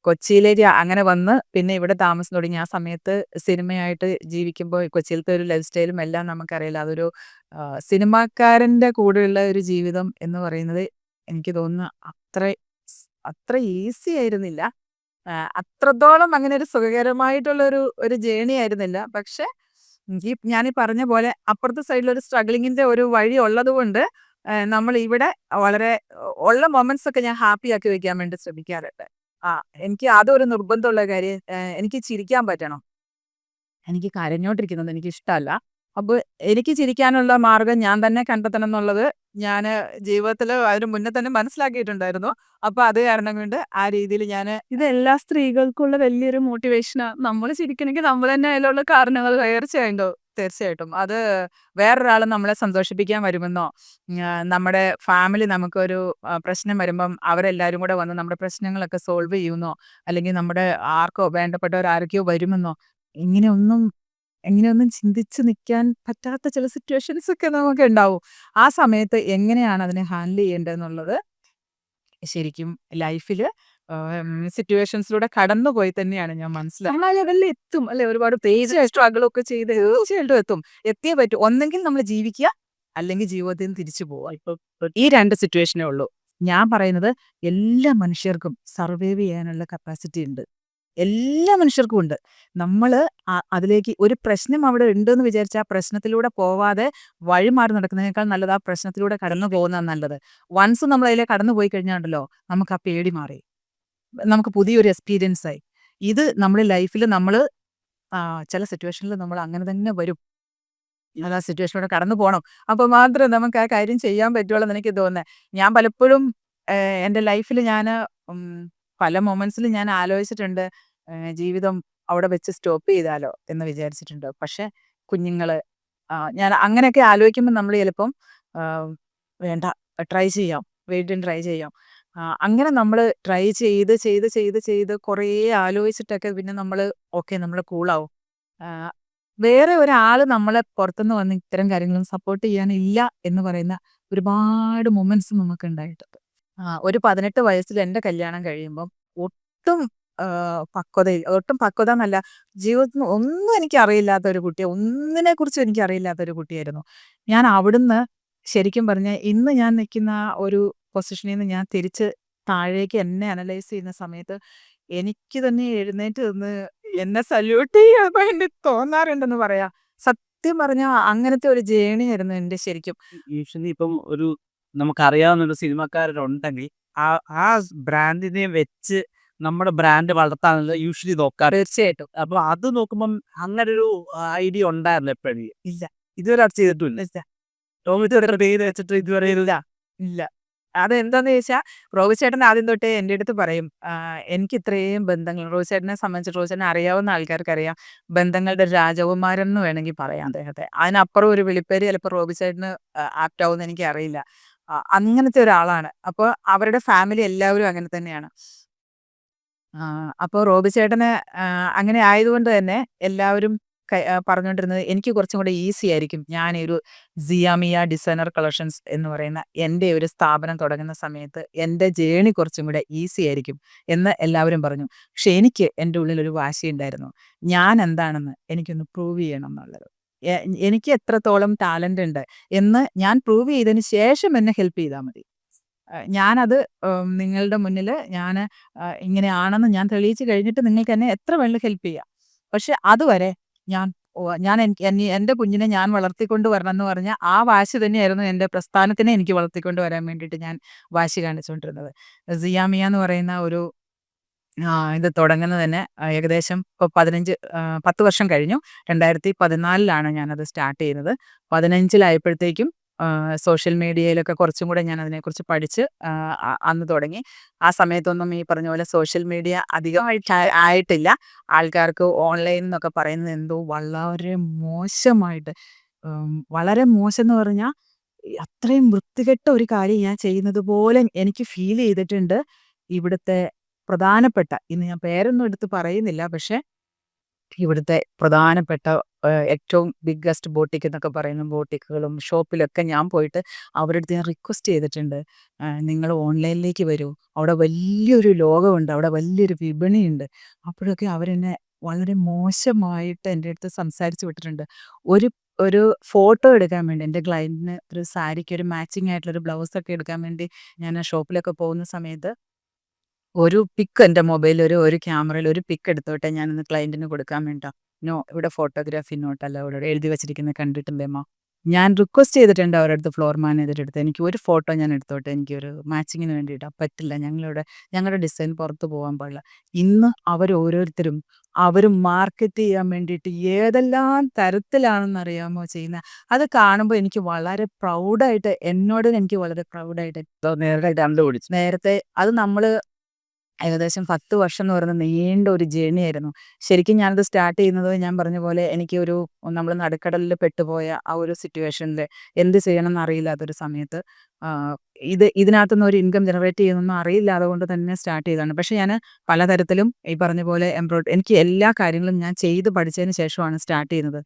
കൊച്ചിയിലേക്ക് അങ്ങനെ വന്ന് പിന്നെ ഇവിടെ താമസം തുടങ്ങി. ആ സമയത്ത് സിനിമയായിട്ട് ജീവിക്കുമ്പോൾ കൊച്ചിയിലത്തെ ഒരു ലൈഫ് സ്റ്റൈലും എല്ലാം നമുക്കറിയില്ല. അതൊരു സിനിമാക്കാരന്റെ കൂടെയുള്ള ഒരു ജീവിതം എന്ന് പറയുന്നത് എനിക്ക് തോന്നുന്നു അത്ര അത്ര ഈസി ആയിരുന്നില്ല. അത്രത്തോളം അങ്ങനെ ഒരു സുഖകരമായിട്ടുള്ള ഒരു ഒരു ജേണി ആയിരുന്നില്ല. പക്ഷെ ഈ ഞാൻ ഈ പറഞ്ഞ പോലെ അപ്പുറത്തെ സൈഡിൽ ഒരു സ്ട്രഗ്ലിങ്ങിന്റെ ഒരു വഴി ഉള്ളതുകൊണ്ട് നമ്മൾ ഇവിടെ വളരെ ഉള്ള മൊമെന്റ്സ് ഒക്കെ ഞാൻ ഹാപ്പി ആക്കി വെക്കാൻ വേണ്ടി ശ്രമിക്കാറുണ്ട്. ആ എനിക്ക് അതൊരു നിർബന്ധമുള്ള കാര്യം എനിക്ക് ചിരിക്കാൻ പറ്റണം. എനിക്ക് കരഞ്ഞോണ്ടിരിക്കുന്നത് എനിക്ക് ഇഷ്ടമല്ല അപ്പൊ എനിക്ക് ചിരിക്കാനുള്ള മാർഗം ഞാൻ തന്നെ കണ്ടെത്തണം എന്നുള്ളത് ഞാൻ ജീവിതത്തിൽ അതിന് മുന്നേ തന്നെ മനസ്സിലാക്കിയിട്ടുണ്ടായിരുന്നു. അപ്പൊ അത് കാരണം കൊണ്ട് ആ രീതിയിൽ ഞാൻ ഇതെല്ലാ സ്ത്രീകൾക്കുള്ള വലിയൊരു മോട്ടിവേഷനാ നമ്മൾ ചിരിക്കണമെങ്കിൽ നമ്മൾ തന്നെ അതിലുള്ള കാരണങ്ങൾ തീർച്ചയായും തീർച്ചയായിട്ടും. അത് വേറൊരാൾ നമ്മളെ സന്തോഷിപ്പിക്കാൻ വരുമെന്നോ നമ്മുടെ ഫാമിലി നമുക്കൊരു പ്രശ്നം വരുമ്പം അവരെല്ലാവരും കൂടെ വന്ന് നമ്മുടെ പ്രശ്നങ്ങളൊക്കെ സോൾവ് ചെയ്യുന്നോ, അല്ലെങ്കിൽ നമ്മുടെ ആർക്കോ വേണ്ടപ്പെട്ടവർ ആരൊക്കെയോ വരുമെന്നോ ഇങ്ങനെയൊന്നും ഇങ്ങനെയൊന്നും ചിന്തിച്ച് നിൽക്കാൻ പറ്റാത്ത ചില സിറ്റുവേഷൻസ് ഒക്കെ നമുക്ക് ഉണ്ടാവും. ആ സമയത്ത് എങ്ങനെയാണ് അതിനെ ഹാൻഡിൽ ചെയ്യേണ്ടതെന്നുള്ളത് ശരിക്കും ലൈഫിൽ സിറ്റുവേഷൻസിലൂടെ കടന്നുപോയി തന്നെയാണ് ഞാൻ ആ ലെവലിൽ എത്തും അല്ലെ? ഒരുപാട് സ്ട്രഗിൾ ഒക്കെ ചെയ്ത് തീർച്ചയായിട്ടും എത്തും. എത്തിയേ പറ്റും. ഒന്നെങ്കിൽ നമ്മൾ ജീവിക്കുക അല്ലെങ്കിൽ ജീവിതത്തിൽ നിന്ന് തിരിച്ചു പോവുക. ഇപ്പൊ ഈ രണ്ട് സിറ്റുവേഷനേ ഉള്ളൂ. ഞാൻ പറയുന്നത് എല്ലാ മനുഷ്യർക്കും സർവൈവ് ചെയ്യാനുള്ള കപ്പാസിറ്റി ഉണ്ട്. എല്ലാ മനുഷ്യർക്കും ഉണ്ട്. നമ്മൾ അതിലേക്ക് ഒരു പ്രശ്നം അവിടെ ഉണ്ട് എന്ന് വിചാരിച്ച ആ പ്രശ്നത്തിലൂടെ പോവാതെ വഴിമാറി നടക്കുന്നതിനേക്കാൾ നല്ലത് ആ പ്രശ്നത്തിലൂടെ കടന്നു പോകുന്നതാണ് നല്ലത്. വൺസ് നമ്മൾ അതിലേക്ക് കടന്നു പോയി കഴിഞ്ഞാണ്ടല്ലോ നമുക്ക് ആ പേടി മാറി. നമുക്ക് പുതിയൊരു എക്സ്പീരിയൻസ് ആയി. ഇത് നമ്മുടെ ലൈഫിൽ നമ്മൾ ചില സിറ്റുവേഷനിൽ നമ്മൾ അങ്ങനെ തന്നെ വരും. അത് ആ സിറ്റുവേഷനോട് കടന്നു പോകണം അപ്പോൾ മാത്രമേ നമുക്ക് ആ കാര്യം ചെയ്യാൻ പറ്റുള്ളൂ എനിക്ക് തോന്നുന്നത് ഞാൻ പലപ്പോഴും എന്റെ ലൈഫിൽ ഞാൻ പല മൊമെന്റ്സിൽ ഞാൻ ആലോചിച്ചിട്ടുണ്ട് ജീവിതം അവിടെ വെച്ച് സ്റ്റോപ്പ് ചെയ്താലോ എന്ന് വിചാരിച്ചിട്ടുണ്ട്. പക്ഷെ കുഞ്ഞുങ്ങൾ ആ, ഞാൻ അങ്ങനെയൊക്കെ ആലോചിക്കുമ്പോൾ നമ്മൾ ചിലപ്പം വേണ്ട ട്രൈ ചെയ്യാം. വീണ്ടും ട്രൈ ചെയ്യാം. അങ്ങനെ നമ്മൾ ട്രൈ ചെയ്ത് ചെയ്ത് ചെയ്ത് ചെയ്ത് കുറേ ആലോചിച്ചിട്ടൊക്കെ പിന്നെ നമ്മൾ ഓക്കെ നമ്മൾ കൂളാവും വേറെ ഒരാൾ നമ്മളെ പുറത്തുനിന്ന് വന്ന് ഇത്തരം കാര്യങ്ങളും സപ്പോർട്ട് ചെയ്യാനില്ല എന്ന് പറയുന്ന ഒരുപാട് മൊമെന്റ്സ് നമുക്ക് ഉണ്ടായിട്ടുണ്ട്. ഒരു 18 വയസ്സിൽ എന്റെ കല്യാണം കഴിയുമ്പം ഒട്ടും പക്വത ഒട്ടും പക്വത എന്നല്ല ജീവിതത്തിൽ ഒന്നും എനിക്ക് അറിയില്ലാത്ത ഒരു കുട്ടി എനിക്ക് അറിയില്ലാത്ത ഒരു കുട്ടിയായിരുന്നു. ഞാൻ അവിടുന്ന് ശരിക്കും പറഞ്ഞാൽ ഇന്ന് ഞാൻ നിൽക്കുന്ന ആ ഒരു നിന്ന് ഞാൻ തിരിച്ച് താഴേക്ക് എന്നെ അനലൈസ് ചെയ്യുന്ന സമയത്ത് എനിക്ക് തന്നെ എഴുന്നേറ്റ് നിന്ന് എന്നെ സല്യൂട്ട് ചെയ്യാൻ തോന്നാറുണ്ടെന്ന് പറയാ സത്യം പറഞ്ഞാ അങ്ങനത്തെ ഒരു ജേണി ആയിരുന്നു എന്റെ ശരിക്കും. യൂഷ്വലി ഇപ്പം ഒരു നമുക്കറിയാവുന്ന ഒരു സിനിമക്കാരുണ്ടെങ്കിൽ ആ ആ ബ്രാൻഡിനെ വെച്ച് നമ്മുടെ ബ്രാൻഡ് വളർത്താനുള്ള യൂഷ്വലി നോക്കാറ്. തീർച്ചയായിട്ടും. അപ്പൊ അത് നോക്കുമ്പം അങ്ങനെ അങ്ങനൊരു ഐഡിയ ഉണ്ടായിരുന്നു എപ്പോഴും ഇല്ല. ഇതുവരെ അത് ചെയ്തിട്ടില്ല. ടോവിച്ചേട്ടന്റെ പേര് വെച്ചിട്ട് ഇതുവരെ ഇല്ല. ഇല്ല. അതെന്താന്ന് ചോദിച്ചാൽ റോബിച്ചേട്ടൻ ആദ്യം തൊട്ടേ എന്റെ അടുത്ത് പറയും എനിക്ക് ഇത്രയും ബന്ധങ്ങൾ റോബിച്ചേട്ടനെ സംബന്ധിച്ച് റോബിച്ചേട്ടനെ അറിയാവുന്ന ആൾക്കാർക്കറിയാം. ബന്ധങ്ങളുടെ രാജകുമാരൻ വേണമെങ്കിൽ പറയാം അദ്ദേഹത്തെ. അതിനപ്പുറം ഒരു വിളിപ്പേര് ചിലപ്പോൾ റോബിച്ചേട്ടന് ആഹ് ആപ്റ്റ് ആവുമെന്ന് എനിക്കറിയില്ല. ആഹ് അങ്ങനത്തെ ഒരാളാണ്. അപ്പോൾ അവരുടെ ഫാമിലി എല്ലാവരും അങ്ങനെ തന്നെയാണ്. അപ്പോൾ അപ്പൊ റോബിച്ചേട്ടന് ആഹ് അങ്ങനെ ആയതുകൊണ്ട് തന്നെ എല്ലാവരും പറഞ്ഞുകൊണ്ടിരുന്നത് എനിക്ക് കുറച്ചും കൂടെ ഈസി ആയിരിക്കും. ഞാൻ ഒരു സിയാമിയ ഡിസൈനർ കളക്ഷൻസ് എന്ന് പറയുന്ന എന്റെ ഒരു സ്ഥാപനം തുടങ്ങുന്ന സമയത്ത് എന്റെ ജേണി കുറച്ചും കൂടെ ഈസി ആയിരിക്കും എന്ന് എല്ലാവരും പറഞ്ഞു. പക്ഷെ എനിക്ക് എന്റെ ഉള്ളിൽ ഒരു വാശി ഉണ്ടായിരുന്നു ഞാൻ എന്താണെന്ന് എനിക്കൊന്ന് പ്രൂവ് ചെയ്യണം എന്നുള്ളത്. എനിക്ക് എത്രത്തോളം ടാലന്റ് ഉണ്ട് എന്ന് ഞാൻ പ്രൂവ് ചെയ്തതിന് ശേഷം എന്നെ ഹെൽപ്പ് ചെയ്താൽ മതി. ഞാനത് നിങ്ങളുടെ മുന്നിൽ ഞാൻ ഇങ്ങനെയാണെന്ന് ഞാൻ തെളിയിച്ച് കഴിഞ്ഞിട്ട് നിങ്ങൾക്ക് എന്നെ എത്ര വേണമെങ്കിലും ഹെൽപ്പ് ചെയ്യാം. പക്ഷെ അതുവരെ ഞാൻ ഞാൻ എന്റെ കുഞ്ഞിനെ ഞാൻ വളർത്തിക്കൊണ്ട് വരണം എന്ന് പറഞ്ഞ ആ വാശി തന്നെയായിരുന്നു എന്റെ പ്രസ്ഥാനത്തിനെ എനിക്ക് വളർത്തിക്കൊണ്ട് വരാൻ വേണ്ടിയിട്ട് ഞാൻ വാശി കാണിച്ചുകൊണ്ടിരുന്നത്. സിയാമിയ എന്ന് പറയുന്ന ഒരു ഇത് തുടങ്ങുന്നത് തന്നെ ഏകദേശം ഇപ്പൊ 15 ആഹ് 10 വർഷം കഴിഞ്ഞു. 2014ലാണ് ഞാനത് സ്റ്റാർട്ട് ചെയ്യുന്നത്. 15-ലായപ്പോഴത്തേക്കും ആഹ് സോഷ്യൽ മീഡിയയിലൊക്കെ കുറച്ചും കൂടെ ഞാൻ അതിനെക്കുറിച്ച് പഠിച്ച് അന്ന് തുടങ്ങി. ആ സമയത്തൊന്നും ഈ പറഞ്ഞ പോലെ സോഷ്യൽ മീഡിയ അധികമായിട്ട് ആയിട്ടില്ല. ആൾക്കാർക്ക് ഓൺലൈൻ എന്നൊക്കെ പറയുന്നത് എന്തോ വളരെ മോശമായിട്ട് വളരെ മോശം എന്ന് പറഞ്ഞാൽ അത്രയും വൃത്തികെട്ട ഒരു കാര്യം ഞാൻ ചെയ്യുന്നത് പോലെ എനിക്ക് ഫീൽ ചെയ്തിട്ടുണ്ട്. ഇവിടുത്തെ പ്രധാനപ്പെട്ട ഇന്ന് ഞാൻ പേരൊന്നും എടുത്ത് പറയുന്നില്ല. പക്ഷെ ഇവിടുത്തെ പ്രധാനപ്പെട്ട ഏറ്റവും ബിഗ്ഗസ്റ്റ് ബോട്ടിക് എന്നൊക്കെ പറയുന്ന ബോട്ടിക്കുകളും ഷോപ്പിലൊക്കെ ഞാൻ പോയിട്ട് അവരുടെ അടുത്ത് ഞാൻ റിക്വസ്റ്റ് ചെയ്തിട്ടുണ്ട്. നിങ്ങൾ ഓൺലൈനിലേക്ക് വരൂ. അവിടെ വലിയൊരു ലോകമുണ്ട്. അവിടെ വലിയൊരു വിപണിയുണ്ട്. അപ്പോഴൊക്കെ അവരെന്നെ വളരെ മോശമായിട്ട് എന്റെ അടുത്ത് സംസാരിച്ച് വിട്ടിട്ടുണ്ട്. ഒരു ഒരു ഫോട്ടോ എടുക്കാൻ വേണ്ടി എന്റെ ക്ലയന്റിന് ഒരു സാരിക്ക് ഒരു മാച്ചിങ് ആയിട്ടുള്ള ഒരു ബ്ലൗസ് ഒക്കെ എടുക്കാൻ വേണ്ടി ഞാൻ ആ ഷോപ്പിലൊക്കെ പോകുന്ന സമയത്ത് ഒരു പിക്ക് എന്റെ മൊബൈലിൽ ഒരു ഒരു ക്യാമറയിൽ ഒരു പിക്ക് എടുത്തോട്ടെ ഞാനിന്ന് ക്ലയന്റിന് കൊടുക്കാൻ വേണ്ട നോ ഇവിടെ ഫോട്ടോഗ്രാഫി നോട്ടല്ല അലൗഡ് എഴുതി വെച്ചിരിക്കുന്നത് കണ്ടിട്ടുണ്ടേ മാം? ഞാൻ റിക്വസ്റ്റ് ചെയ്തിട്ടുണ്ട് അവരുടെ അടുത്ത് ഫ്ലോർ മാനേജറുടെ എടുത്ത് എനിക്ക് ഒരു ഫോട്ടോ ഞാൻ എടുത്തോട്ടെ എനിക്കൊരു മാച്ചിങ്ങിന് വേണ്ടിയിട്ട് പറ്റില്ല ഞങ്ങളിവിടെ ഞങ്ങളുടെ ഡിസൈൻ പുറത്ത് പോകാൻ പാടില്ല. ഇന്ന് അവർ ഓരോരുത്തരും അവർ മാർക്കറ്റ് ചെയ്യാൻ വേണ്ടിയിട്ട് ഏതെല്ലാം തരത്തിലാണെന്നറിയാമോ ചെയ്യുന്നത് അത് കാണുമ്പോൾ എനിക്ക് വളരെ പ്രൗഡായിട്ട് എന്നോട് എനിക്ക് വളരെ പ്രൗഡായിട്ട് നേരത്തെ കണ്ടുപിടിച്ചു. നേരത്തെ അത് നമ്മൾ ഏകദേശം 10 വർഷം എന്ന് പറയുന്ന നീണ്ട ഒരു ജേണി ആയിരുന്നു. ശരിക്കും ഞാനത് സ്റ്റാർട്ട് ചെയ്യുന്നത് ഞാൻ പറഞ്ഞ പോലെ എനിക്ക് ഒരു നമ്മൾ നടുക്കടലിൽ പെട്ടുപോയ ആ ഒരു സിറ്റുവേഷനിൽ എന്ത് ചെയ്യണം എന്നറിയില്ലാത്തൊരു സമയത്ത് ഇത് ഇതിനകത്തുനിന്ന് ഒരു ഇൻകം ജനറേറ്റ് ചെയ്യുന്നൊന്നും അറിയില്ലാതെ കൊണ്ട് തന്നെ സ്റ്റാർട്ട് ചെയ്തതാണ്. പക്ഷെ ഞാൻ പലതരത്തിലും ഈ പറഞ്ഞ പോലെ എംബ്രോയിഡ് എനിക്ക് എല്ലാ കാര്യങ്ങളും ഞാൻ ചെയ്ത് പഠിച്ചതിന് ശേഷമാണ് സ്റ്റാർട്ട് ചെയ്യുന്നത്.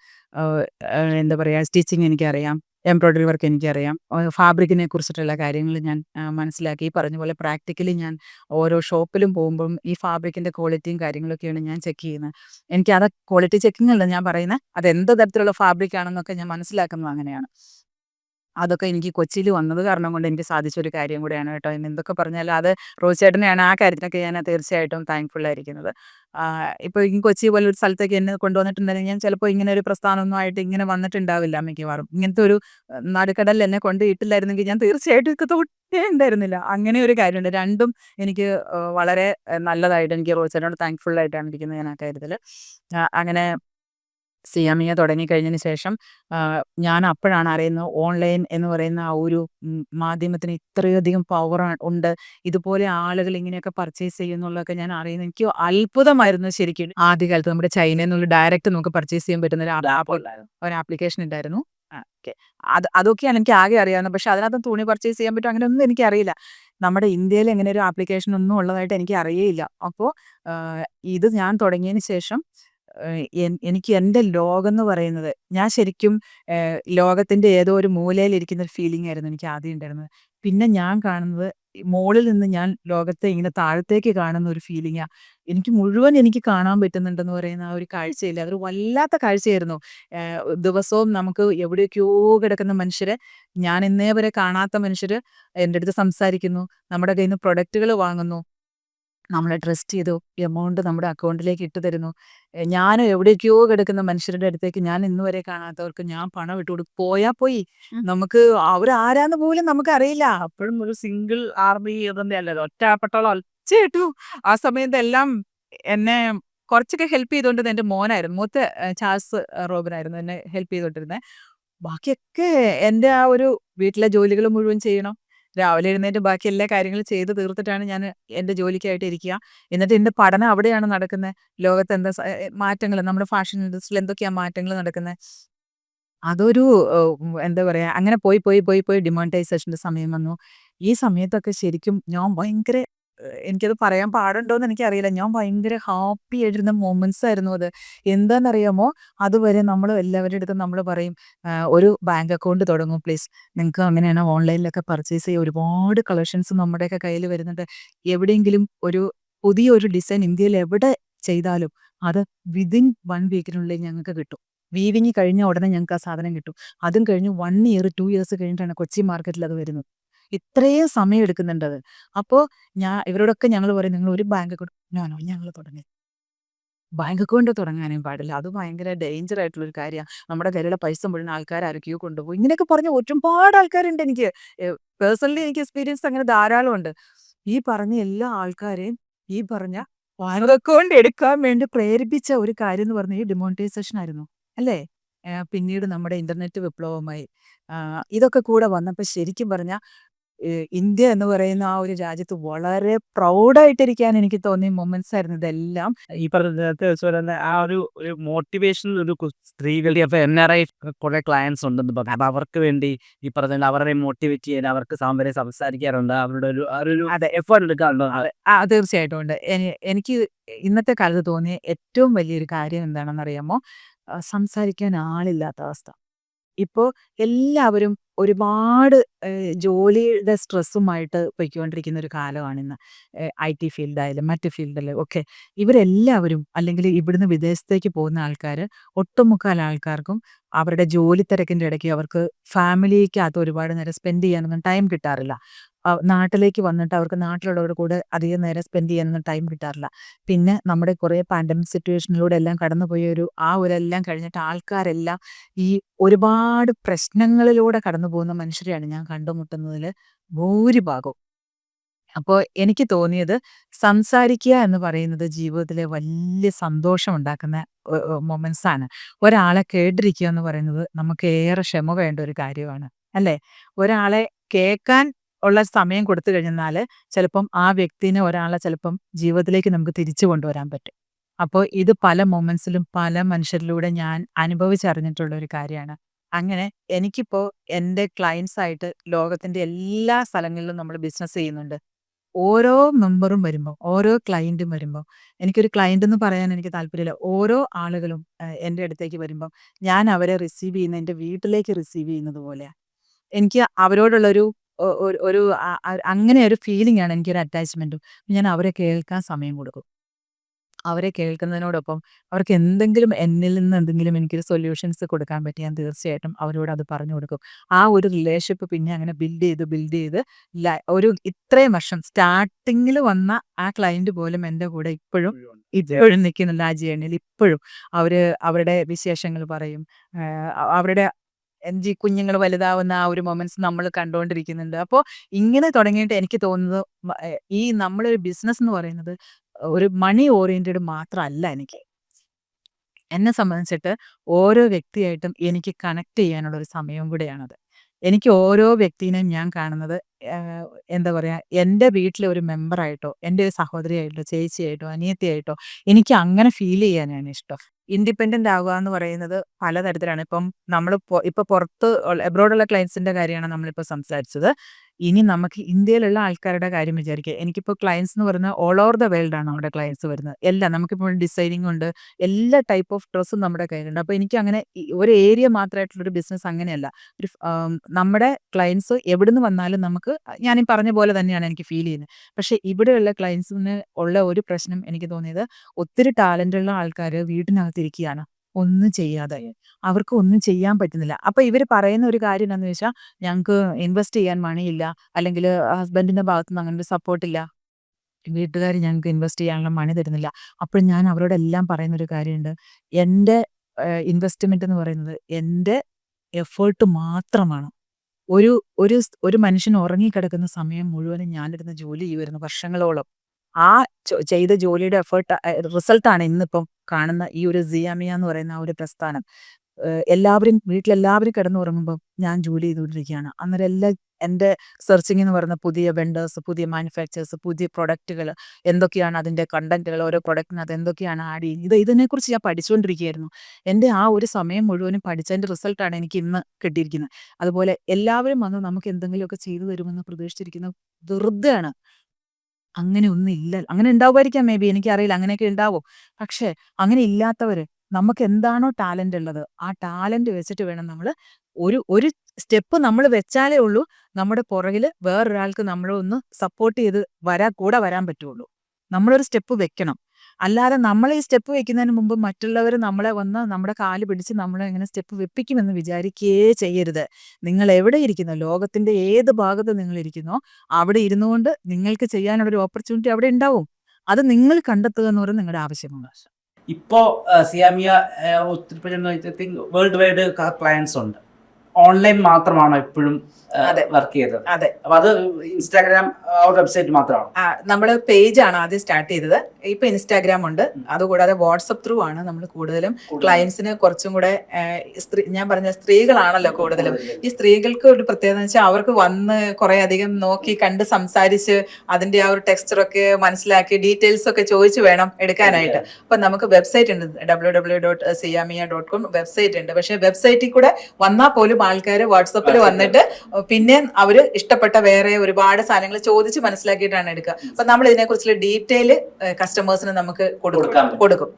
എന്താ പറയുക സ്റ്റിച്ചിങ് എനിക്കറിയാം. എംബ്രോയ്ഡറി വർക്ക് എനിക്കറിയാം. ഫാബ്രിക്കിനെ കുറിച്ചിട്ടുള്ള കാര്യങ്ങൾ ഞാൻ മനസ്സിലാക്കി. ഈ പറഞ്ഞ പോലെ പ്രാക്ടിക്കലി ഞാൻ ഓരോ ഷോപ്പിലും പോകുമ്പം ഈ ഫാബ്രിക്കിന്റെ ക്വാളിറ്റിയും കാര്യങ്ങളൊക്കെയാണ് ഞാൻ ചെക്ക് ചെയ്യുന്നത്. എനിക്ക് അത് ക്വാളിറ്റി ചെക്കിങ് അല്ല ഞാൻ പറയുന്നത് അത് എന്ത് തരത്തിലുള്ള ഫാബ്രിക് ആണെന്നൊക്കെ ഞാൻ മനസ്സിലാക്കുന്നത് അങ്ങനെയാണ്. അതൊക്കെ എനിക്ക് കൊച്ചിയിൽ വന്നത് കാരണം കൊണ്ട് എനിക്ക് സാധിച്ച ഒരു കാര്യം കൂടിയാണ് കേട്ടോ. ഇന്ന് എന്തൊക്കെ പറഞ്ഞാലും അത് റോയിച്ചേട്ടനെയാണ് ആ കാര്യത്തിനൊക്കെ ഞാൻ തീർച്ചയായിട്ടും താങ്ക്ഫുൾ ആയിരിക്കുന്നത്. ആഹ് ഇപ്പൊ ഈ കൊച്ചി പോലൊരു സ്ഥലത്തേക്ക് എന്നെ കൊണ്ടുവന്നിട്ടുണ്ടെങ്കിൽ ഞാൻ ചിലപ്പോൾ ഇങ്ങനെ ഒരു പ്രസ്ഥാനമൊന്നും ആയിട്ട് ഇങ്ങനെ വന്നിട്ടുണ്ടാവില്ല മിക്കവാറും. ഇങ്ങനത്തെ ഒരു നടുക്കടലിൽ എന്നെ കൊണ്ട് കൊണ്ടുപോയിട്ടില്ലായിരുന്നെങ്കിൽ ഞാൻ തീർച്ചയായിട്ടും ഇതൊക്കെ തൊട്ടേ ഉണ്ടായിരുന്നില്ല. അങ്ങനെ ഒരു കാര്യമുണ്ട്. രണ്ടും എനിക്ക് വളരെ നല്ലതായിട്ട് എനിക്ക് റോയിച്ചേട്ടനോട് താങ്ക്ഫുൾ ആയിട്ടാണ് ഇരിക്കുന്നത് ഞാൻ ആ കാര്യത്തിൽ. അങ്ങനെ സിയാമിയ തുടങ്ങിക്കഴിഞ്ഞതിന് ശേഷം ഞാൻ അപ്പോഴാണ് അറിയുന്നത് ഓൺലൈൻ എന്ന് പറയുന്ന ആ ഒരു മാധ്യമത്തിന് ഇത്രയധികം പവർ ഉണ്ട്. ഇതുപോലെ ആളുകൾ ഇങ്ങനെയൊക്കെ പർച്ചേസ് ചെയ്യുന്നുള്ളതൊക്കെ ഞാൻ അറിയുന്നത് എനിക്ക് അത്ഭുതമായിരുന്നു ശരിക്കും. ആദ്യകാലത്ത് നമ്മുടെ ചൈനയിൽ നിന്നുള്ള ഡയറക്റ്റ് നമുക്ക് പർച്ചേസ് ചെയ്യാൻ പറ്റുന്ന ഒരു ആപ്പ് ഒരു ആപ്ലിക്കേഷൻ ഉണ്ടായിരുന്നു. ഓക്കെ. അത് അതൊക്കെയാണ് എനിക്ക് ആകെ അറിയാവുന്നത്. പക്ഷെ അതിനകത്ത് തുണി പർച്ചേസ് ചെയ്യാൻ പറ്റും അങ്ങനെയൊന്നും എനിക്കറിയില്ല. നമ്മുടെ ഇന്ത്യയിൽ എങ്ങനെ ഒരു ആപ്ലിക്കേഷൻ ഒന്നും ഉള്ളതായിട്ട് എനിക്ക് അറിയേയില്ല. അപ്പോ ആഹ് ഇത് ഞാൻ തുടങ്ങിയതിന് ശേഷം എനിക്ക് എന്റെ ലോകം എന്ന് പറയുന്നത് ഞാൻ ശരിക്കും ലോകത്തിന്റെ ഏതോ ഒരു മൂലയിലിരിക്കുന്ന ഒരു ഫീലിംഗ് ആയിരുന്നു എനിക്ക് ആദ്യം ഉണ്ടായിരുന്നത്. പിന്നെ ഞാൻ കാണുന്നത് മോളിൽ നിന്ന് ഞാൻ ലോകത്തെ ഇങ്ങനെ താഴത്തേക്ക് കാണുന്ന ഒരു ഫീലിംഗാ. എനിക്ക് മുഴുവൻ എനിക്ക് കാണാൻ പറ്റുന്നുണ്ടെന്ന് പറയുന്ന ആ ഒരു കാഴ്ചയില്ലേ അതൊരു വല്ലാത്ത കാഴ്ചയായിരുന്നു. ദിവസവും നമുക്ക് എവിടെയൊക്കെയോ കിടക്കുന്ന മനുഷ്യരെ ഞാൻ ഇന്നേ വരെ കാണാത്ത മനുഷ്യര് എന്റെ അടുത്ത് സംസാരിക്കുന്നു. നമ്മുടെ കയ്യിൽ നിന്ന് പ്രൊഡക്റ്റുകൾ വാങ്ങുന്നു. നമ്മളെ ട്രസ്റ്റ് ചെയ്തു എമൗണ്ട് നമ്മുടെ അക്കൗണ്ടിലേക്ക് ഇട്ട് തരുന്നു. ഞാനും ഞാൻ എവിടേക്കോ കിടക്കുന്ന മനുഷ്യരുടെ അടുത്തേക്ക് ഞാൻ ഇന്ന് വരെ കാണാത്തവർക്ക് ഞാൻ പണം ഇട്ട് കൊടുക്കും. പോയാ പോയി. നമുക്ക് അവരാരാന്ന് പോലും നമുക്ക് അറിയില്ല അപ്പോഴും ഒരു സിംഗിൾ ആർമി ഇതന്നെ അല്ലല്ലോ. ഒറ്റപ്പെട്ടോളം തീർച്ചയായിട്ടും ആ സമയത്തെല്ലാം എന്നെ കുറച്ചൊക്കെ ഹെൽപ്പ് ചെയ്തുകൊണ്ടിരുന്നത് എന്റെ മോനായിരുന്നു. മൂത്ത ചാൾസ് റോബിനായിരുന്നു എന്നെ ഹെൽപ്പ് ചെയ്തുകൊണ്ടിരുന്നത്. ബാക്കിയൊക്കെ എന്റെ ആ ഒരു വീട്ടിലെ ജോലികൾ മുഴുവൻ ചെയ്യണം. രാവിലെ എഴുന്നേറ്റ് ബാക്കി എല്ലാ കാര്യങ്ങളും ചെയ്ത് തീർത്തിട്ടാണ് ഞാൻ എന്റെ ജോലിക്കായിട്ട് ഇരിക്കുക. എന്നിട്ട് എന്റെ പഠനം അവിടെയാണ് നടക്കുന്നത്. ലോകത്ത് എന്താ മാറ്റങ്ങൾ നമ്മുടെ ഫാഷൻ ഇൻഡസ്ട്രിയിൽ എന്തൊക്കെയാണ് മാറ്റങ്ങൾ നടക്കുന്നത്. അതൊരു എന്താ പറയാ അങ്ങനെ പോയി, പോയി, പോയി, പോയി ഡിമോണിറ്റൈസേഷന്റെ സമയം വന്നു. ഈ സമയത്തൊക്കെ ശരിക്കും ഞാൻ ഭയങ്കര എനിക്കത് പറയാൻ പാടുണ്ടോന്ന് എനിക്കറിയില്ല. ഞാൻ ഭയങ്കര ഹാപ്പി ആയിട്ടിരുന്ന മൊമെന്റ്സ് ആയിരുന്നു അത്. എന്താണെന്നറിയാമോ അതുവരെ നമ്മൾ എല്ലാവരുടെ അടുത്തും നമ്മൾ പറയും ഒരു ബാങ്ക് അക്കൗണ്ട് തുടങ്ങും പ്ലീസ്. നിങ്ങൾക്ക് അങ്ങനെയാണ് ഓൺലൈനിലൊക്കെ പർച്ചേസ് ചെയ്യുക ഒരുപാട് കളക്ഷൻസ് നമ്മുടെയൊക്കെ കയ്യിൽ വരുന്നുണ്ട്. എവിടെയെങ്കിലും ഒരു പുതിയൊരു ഡിസൈൻ ഇന്ത്യയിൽ എവിടെ ചെയ്താലും അത് വിതിൻ വൺ വീക്കിനുള്ളിൽ ഞങ്ങൾക്ക് കിട്ടും. വീവിങ് കഴിഞ്ഞ ഉടനെ ഞങ്ങൾക്ക് ആ സാധനം കിട്ടും. അതും കഴിഞ്ഞ് വൺ ഇയർ ടു ഇയേഴ്സ് കഴിഞ്ഞിട്ടാണ് കൊച്ചി മാർക്കറ്റിൽ അത് വരുന്നത്. ഇത്രയും സമയം എടുക്കുന്നുണ്ടത്. അപ്പോ ഞാൻ ഇവരോടൊക്കെ ഞങ്ങൾ പറയും നിങ്ങൾ ഒരു ബാങ്ക് അക്കൗണ്ട് ഞങ്ങൾ തുടങ്ങി. ബാങ്ക് അക്കൗണ്ട് തുടങ്ങാനും പാടില്ല. അത് ഭയങ്കര ഡേഞ്ചർ ആയിട്ടുള്ള ഒരു കാര്യമാണ് നമ്മുടെ കയ്യിലുള്ള പൈസ മുഴുവൻ ആൾക്കാർ ആരൊക്കെയോ കൊണ്ടുപോകും. ഇങ്ങനെയൊക്കെ പറഞ്ഞ ഒരുപാട് ആൾക്കാരുണ്ട് എനിക്ക്. പേഴ്സണലി എനിക്ക് എക്സ്പീരിയൻസ് അങ്ങനെ ധാരാളം ഉണ്ട്. ഈ പറഞ്ഞ എല്ലാ ആൾക്കാരെയും ഈ പറഞ്ഞ ബാങ്ക് അക്കൗണ്ട് എടുക്കാൻ വേണ്ടി പ്രേരിപ്പിച്ച ഒരു കാര്യം എന്ന് പറഞ്ഞാൽ ഈ ഡിമോണിറ്റൈസേഷൻ ആയിരുന്നു. അല്ലേ? പിന്നീട് നമ്മുടെ ഇന്റർനെറ്റ് വിപ്ലവമായി. ഇതൊക്കെ കൂടെ വന്നപ്പോൾ ശരിക്കും പറഞ്ഞാ ഏഹ്, ഇന്ത്യ എന്ന് പറയുന്ന ആ ഒരു രാജ്യത്ത് വളരെ പ്രൗഡായിട്ടിരിക്കാൻ എനിക്ക് തോന്നിയ മൊമെന്റ്സ് ആയിരുന്നു ഇതെല്ലാം. ഈ പറഞ്ഞ ആ ഒരു ഒരു മോട്ടിവേഷൻ ഒരു സ്ത്രീകളുടെ അപ്പൊ എൻ ആർ ഐ കുറെ ക്ലയൻസ് ഉണ്ടെന്ന് പറഞ്ഞു. അപ്പൊ അവർക്ക് വേണ്ടി ഈ പറഞ്ഞ അവരെ മോട്ടിവേറ്റ് ചെയ്യാൻ അവർക്ക് അവരെ സംസാരിക്കാറുണ്ട്. അവരുടെ ഒരു ഒരു അതെ. എഫേർട്ട് എടുക്കാറുണ്ടോ? ആ തീർച്ചയായിട്ടും ഉണ്ട്. എനിക്ക് ഇന്നത്തെ കാലത്ത് തോന്നിയ ഏറ്റവും വലിയൊരു കാര്യം എന്താണെന്ന് അറിയാമോ സംസാരിക്കാൻ ആളില്ലാത്ത അവസ്ഥ. ഇപ്പോ എല്ലാവരും ഒരുപാട് ജോലിയുടെ സ്ട്രെസ്സുമായിട്ട് പൊയ്ക്കൊണ്ടിരിക്കുന്ന ഒരു കാലമാണിന്ന്. ഏഹ്, ടി ഫീൽഡായാലും മറ്റ് ഫീൽഡിലും ഒക്കെ. ഇവരെല്ലാവരും അല്ലെങ്കിൽ ഇവിടുന്ന് വിദേശത്തേക്ക് പോകുന്ന ആൾക്കാര് ഒട്ടുമുക്കാൽ ആൾക്കാർക്കും അവരുടെ ജോലി തിരക്കിന്റെ ഇടയ്ക്ക് അവർക്ക് ഫാമിലിക്കകത്ത് ഒരുപാട് നേരം സ്പെൻഡ് ചെയ്യാനൊന്നും ടൈം കിട്ടാറില്ല. നാട്ടിലേക്ക് വന്നിട്ട് അവർക്ക് നാട്ടിലുള്ളവരുടെ കൂടെ അധികം നേരം സ്പെൻഡ് ചെയ്യാനൊന്നും ടൈം കിട്ടാറില്ല. പിന്നെ നമ്മുടെ കുറേ പാൻഡമിക് സിറ്റുവേഷനിലൂടെ എല്ലാം കടന്നുപോയ ഒരു ആ ഒരെല്ലാം കഴിഞ്ഞിട്ട് ആൾക്കാരെല്ലാം ഈ ഒരുപാട് പ്രശ്നങ്ങളിലൂടെ കടന്നു പോകുന്ന മനുഷ്യരെയാണ് ഞാൻ കണ്ടുമുട്ടുന്നതിൽ ഭൂരിഭാഗവും. അപ്പോൾ എനിക്ക് തോന്നിയത് സംസാരിക്കുക എന്ന് പറയുന്നത് ജീവിതത്തിലെ വലിയ സന്തോഷം ഉണ്ടാക്കുന്ന മൊമെന്റ്സ് ആണ്. ഒരാളെ കേട്ടിരിക്കുക എന്ന് പറയുന്നത് നമുക്ക് ഏറെ ക്ഷമ വേണ്ട ഒരു കാര്യമാണ്. അല്ലേ? ഒരാളെ കേൾക്കാൻ ഉള്ള സമയം കൊടുത്തു കഴിഞ്ഞാൽ ചിലപ്പം ആ വ്യക്തിനെ ഒരാളെ ചിലപ്പം ജീവിതത്തിലേക്ക് നമുക്ക് തിരിച്ചു കൊണ്ടുവരാൻ പറ്റും. അപ്പോൾ ഇത് പല മൊമെന്റ്സിലും പല മനുഷ്യരിലൂടെ ഞാൻ അനുഭവിച്ചറിഞ്ഞിട്ടുള്ള ഒരു കാര്യമാണ്. അങ്ങനെ എനിക്കിപ്പോൾ എന്റെ ക്ലയൻസ് ആയിട്ട് ലോകത്തിന്റെ എല്ലാ സ്ഥലങ്ങളിലും നമ്മൾ ബിസിനസ് ചെയ്യുന്നുണ്ട്. ഓരോ മെമ്പറും വരുമ്പോൾ ഓരോ ക്ലയന്റും വരുമ്പോൾ എനിക്കൊരു ക്ലയന്റ് എന്ന് പറയാൻ എനിക്ക് താല്പര്യമില്ല. ഓരോ ആളുകളും എന്റെ അടുത്തേക്ക് വരുമ്പം ഞാൻ അവരെ റിസീവ് ചെയ്യുന്ന എന്റെ വീട്ടിലേക്ക് റിസീവ് ചെയ്യുന്നത് പോലെയാണ് എനിക്ക് അവരോടുള്ളൊരു ഒരു അങ്ങനെ ഒരു ഫീലിംഗ് ആണ് എനിക്കൊരു അറ്റാച്ച്മെന്റും. ഞാൻ അവരെ കേൾക്കാൻ സമയം കൊടുക്കും. അവരെ കേൾക്കുന്നതിനോടൊപ്പം അവർക്ക് എന്തെങ്കിലും എന്നിൽ നിന്ന് എന്തെങ്കിലും എനിക്കൊരു സൊല്യൂഷൻസ് കൊടുക്കാൻ പറ്റിയാൽ ഞാൻ തീർച്ചയായിട്ടും അവരോട് അത് പറഞ്ഞു കൊടുക്കും. ആ ഒരു റിലേഷൻഷിപ്പ് പിന്നെ അങ്ങനെ ബിൽഡ് ചെയ്ത്, ബിൽഡ് ചെയ്ത് ഒരു ഇത്രയും വർഷം സ്റ്റാർട്ടിങ്ങിൽ വന്ന ആ ക്ലയന്റ് പോലും എന്റെ കൂടെ ഇപ്പോഴും ഇപ്പോഴും നിൽക്കുന്നുണ്ട് ആ ജേണിയിൽ ഇപ്പോഴും അവർ അവരുടെ വിശേഷങ്ങൾ പറയും. അവരുടെ എൻജി കുഞ്ഞുങ്ങൾ വലുതാവുന്ന ആ ഒരു മൊമെന്റ്സ് നമ്മൾ കണ്ടുകൊണ്ടിരിക്കുന്നുണ്ട് അപ്പോൾ ഇങ്ങനെ തുടങ്ങിയിട്ട് എനിക്ക് തോന്നുന്നത് ഈ നമ്മളൊരു ബിസിനസ് എന്ന് പറയുന്നത് ഒരു മണി ഓറിയന്റഡ് മാത്രമല്ല എനിക്ക്. എന്നെ സംബന്ധിച്ചിട്ട് ഓരോ വ്യക്തിയായിട്ടും എനിക്ക് കണക്ട് ചെയ്യാനുള്ള ഒരു സമയവും കൂടെയാണത്. എനിക്ക് ഓരോ വ്യക്തിനെയും ഞാൻ കാണുന്നത് എന്താ പറയാ എന്റെ വീട്ടിലെ ഒരു മെമ്പറായിട്ടോ, എന്റെ ഒരു സഹോദരിയായിട്ടോ, ചേച്ചിയായിട്ടോ, അനിയത്തിയായിട്ടോ എനിക്ക് അങ്ങനെ ഫീൽ ചെയ്യാനാണ് ഇഷ്ടം. ഇൻഡിപെൻഡന്റ് ആവുക എന്ന് പറയുന്നത് പലതരത്തിലാണ്. ഇപ്പം നമ്മൾ ഇപ്പോൾ ഇപ്പൊ പുറത്ത് എബ്രോഡുള്ള ക്ലയന്റ്സിന്റെ കാര്യമാണ് നമ്മളിപ്പോ സംസാരിച്ചത്. ഇനി നമുക്ക് ഇന്ത്യയിലുള്ള ആൾക്കാരുടെ കാര്യം വിചാരിക്കുക. എനിക്കിപ്പോൾ ക്ലയൻസ് എന്ന് പറയുന്നത് ഓൾ ഓവർ ദ വേൾഡ് ആണ് അവിടെ ക്ലയൻസ് വരുന്നത്. എല്ലാം നമുക്കിപ്പോൾ ഡിസൈനിങ് ഉണ്ട്. എല്ലാ ടൈപ്പ് ഓഫ് ഡ്രസ്സും നമ്മുടെ കയ്യിലുണ്ട്. അപ്പോൾ എനിക്ക് അങ്ങനെ ഒരു ഏരിയ മാത്രമായിട്ടുള്ളൊരു ബിസിനസ് അങ്ങനെയല്ല. ഒരു നമ്മുടെ ക്ലയൻസ് എവിടുന്ന് വന്നാലും നമുക്ക് ഞാൻ ഈ പറഞ്ഞ പോലെ തന്നെയാണ് എനിക്ക് ഫീൽ ചെയ്യുന്നത്. പക്ഷേ ഇവിടെയുള്ള ക്ലയൻസിന് ഉള്ള ഒരു പ്രശ്നം എനിക്ക് തോന്നിയത് ഒത്തിരി ടാലന്റുള്ള ആൾക്കാർ വീട്ടിനകത്തിരിക്കുകയാണ്. ഒന്നും ചെയ്യാതായി. അവർക്ക് ഒന്നും ചെയ്യാൻ പറ്റുന്നില്ല. അപ്പൊ ഇവർ പറയുന്ന ഒരു കാര്യം എന്താണെന്ന് വെച്ചാൽ ഞങ്ങൾക്ക് ഇൻവെസ്റ്റ് ചെയ്യാൻ മണിയില്ല. അല്ലെങ്കിൽ ഹസ്ബൻഡിന്റെ ഭാഗത്തുനിന്ന് അങ്ങനെ ഒരു സപ്പോർട്ടില്ല വീട്ടുകാർ ഞങ്ങൾക്ക് ഇൻവെസ്റ്റ് ചെയ്യാനുള്ള മണി തരുന്നില്ല. അപ്പോൾ ഞാൻ അവരോടെല്ലാം പറയുന്ന ഒരു കാര്യമുണ്ട്. എന്റെ ഇൻവെസ്റ്റ്മെന്റ് എന്ന് പറയുന്നത് എന്റെ എഫേർട്ട് മാത്രമാണ്. ഒരു ഒരു ഒരു മനുഷ്യൻ ഉറങ്ങിക്കിടക്കുന്ന സമയം മുഴുവനും ഞാനിരുന്ന് ജോലി ചെയ്യുമായിരുന്നു വർഷങ്ങളോളം. ആ ചെയ്ത ജോലിയുടെ എഫേർട്ട് റിസൾട്ടാണ് ഇന്നിപ്പം കാണുന്ന ഈ ഒരു സിയാമിയ എന്ന് പറയുന്ന ആ ഒരു പ്രസ്ഥാനം. എല്ലാവരും വീട്ടിലെല്ലാവരും കിടന്നുറങ്ങുമ്പോൾ ഞാൻ ജോലി ചെയ്തുകൊണ്ടിരിക്കുകയാണ്. അന്നേരം എല്ലാ എന്റെ സെർച്ചിങ് എന്ന് പറയുന്ന പുതിയ വെണ്ടേഴ്സ് പുതിയ മാനുഫാക്ചേഴ്സ് പുതിയ പ്രൊഡക്റ്റുകൾ എന്തൊക്കെയാണ് അതിന്റെ കണ്ടന്റുകൾ ഓരോ പ്രൊഡക്റ്റിനകത്ത് എന്തൊക്കെയാണ് ആഡ് ചെയ്യുന്നത്? ഇത് ഇതിനെക്കുറിച്ച് ഞാൻ പഠിച്ചുകൊണ്ടിരിക്കുകയായിരുന്നു. എന്റെ ആ ഒരു സമയം മുഴുവനും പഠിച്ചതിന്റെ റിസൾട്ടാണ് എനിക്ക് ഇന്ന് കിട്ടിയിരിക്കുന്നത്. അതുപോലെ എല്ലാവരും വന്ന് നമുക്ക് എന്തെങ്കിലുമൊക്കെ ചെയ്തു തരുമെന്ന് പ്രതീക്ഷിച്ചിരിക്കുന്ന വെറുതെയാണ് അങ്ങനെ ഒന്നും ഇല്ല. അങ്ങനെ ഉണ്ടാവുമായിരിക്കാം മേ ബി എനിക്കറിയില്ല. അങ്ങനെയൊക്കെ ഉണ്ടാവും? പക്ഷേ അങ്ങനെ ഇല്ലാത്തവര് നമുക്ക് എന്താണോ ടാലന്റ് ഉള്ളത് ആ ടാലന്റ് വെച്ചിട്ട് വേണം നമ്മൾ ഒരു ഒരു സ്റ്റെപ്പ് നമ്മൾ വെച്ചാലേ ഉള്ളൂ നമ്മുടെ പുറകിൽ വേറൊരാൾക്ക് നമ്മളെ ഒന്ന് സപ്പോർട്ട് ചെയ്ത് വരാ കൂടെ വരാൻ പറ്റുള്ളൂ. നമ്മളൊരു സ്റ്റെപ്പ് വെക്കണം. അല്ലാതെ നമ്മൾ ഈ സ്റ്റെപ്പ് വെക്കുന്നതിന് മുമ്പ് മറ്റുള്ളവർ നമ്മളെ വന്ന് നമ്മുടെ കാൽ പിടിച്ച് നമ്മളെ ഇങ്ങനെ സ്റ്റെപ്പ് വെപ്പിക്കുമെന്ന് വിചാരിക്കുകയേ ചെയ്യരുത്. നിങ്ങൾ എവിടെ ഇരിക്കുന്നു? ലോകത്തിന്റെ ഏത് ഭാഗത്ത് നിങ്ങൾ ഇരിക്കുന്നോ? അവിടെ ഇരുന്നുകൊണ്ട് നിങ്ങൾക്ക് ചെയ്യാനുള്ള ഒരു ഓപ്പർച്യൂണിറ്റി അവിടെ ഉണ്ടാവും. അത് നിങ്ങൾ കണ്ടെത്തുക എന്ന് പറയുന്നത് നിങ്ങളുടെ ആവശ്യമാണ്. ഇപ്പോൾ സിയാമിയ ഒത്തിരി വേൾഡ് വൈഡ് ക്ലയൻസ് ഉണ്ട്. ഓൺലൈൻ മാത്രമാണോ എപ്പോഴും അതെ. വർക്ക് ചെയ്തത്? അതെ. അപ്പൊ അത് ഇൻസ്റ്റാഗ്രാം വെബ്സൈറ്റ് മാത്രമാണ്? നമ്മുടെ പേജ് ആണ് ആദ്യം സ്റ്റാർട്ട് ചെയ്തത്. ഇപ്പൊ ഇൻസ്റ്റാഗ്രാം ഉണ്ട്. അതുകൂടാതെ വാട്സപ്പ് ത്രൂ ആണ് നമ്മൾ കൂടുതലും ക്ലയൻസിന് കുറച്ചും കൂടെ സ്ത്രീ ഞാൻ പറഞ്ഞ സ്ത്രീകളാണല്ലോ കൂടുതലും. ഈ സ്ത്രീകൾക്ക് ഒരു പ്രത്യേകത വെച്ചാൽ അവർക്ക് വന്ന് കുറെ അധികം നോക്കി കണ്ട് സംസാരിച്ച് അതിന്റെ ആ ഒരു ടെക്സ്ചർ ഒക്കെ മനസ്സിലാക്കി ഡീറ്റെയിൽസ് ഒക്കെ ചോദിച്ചു വേണം എടുക്കാനായിട്ട്. അപ്പൊ നമുക്ക് വെബ്സൈറ്റ് ഉണ്ട്. W W dot Siyamia dot com website ഉണ്ട്. പക്ഷെ വെബ്സൈറ്റിൽ കൂടെ വന്നാൽ പോലും ആൾക്കാർ വാട്സപ്പിൽ വന്നിട്ട് പിന്നെ അവർ ഇഷ്ടപ്പെട്ട വേറെ ഒരുപാട് സാധനങ്ങൾ ചോദിച്ച് മനസ്സിലാക്കിയിട്ടാണ് എടുക്കുക. അപ്പൊ നമ്മൾ ഇതിനെക്കുറിച്ചുള്ള ഡീറ്റെയിൽ കസ്റ്റമേഴ്സിന് നമുക്ക് കൊടുക്കും. കൊടുക്കും.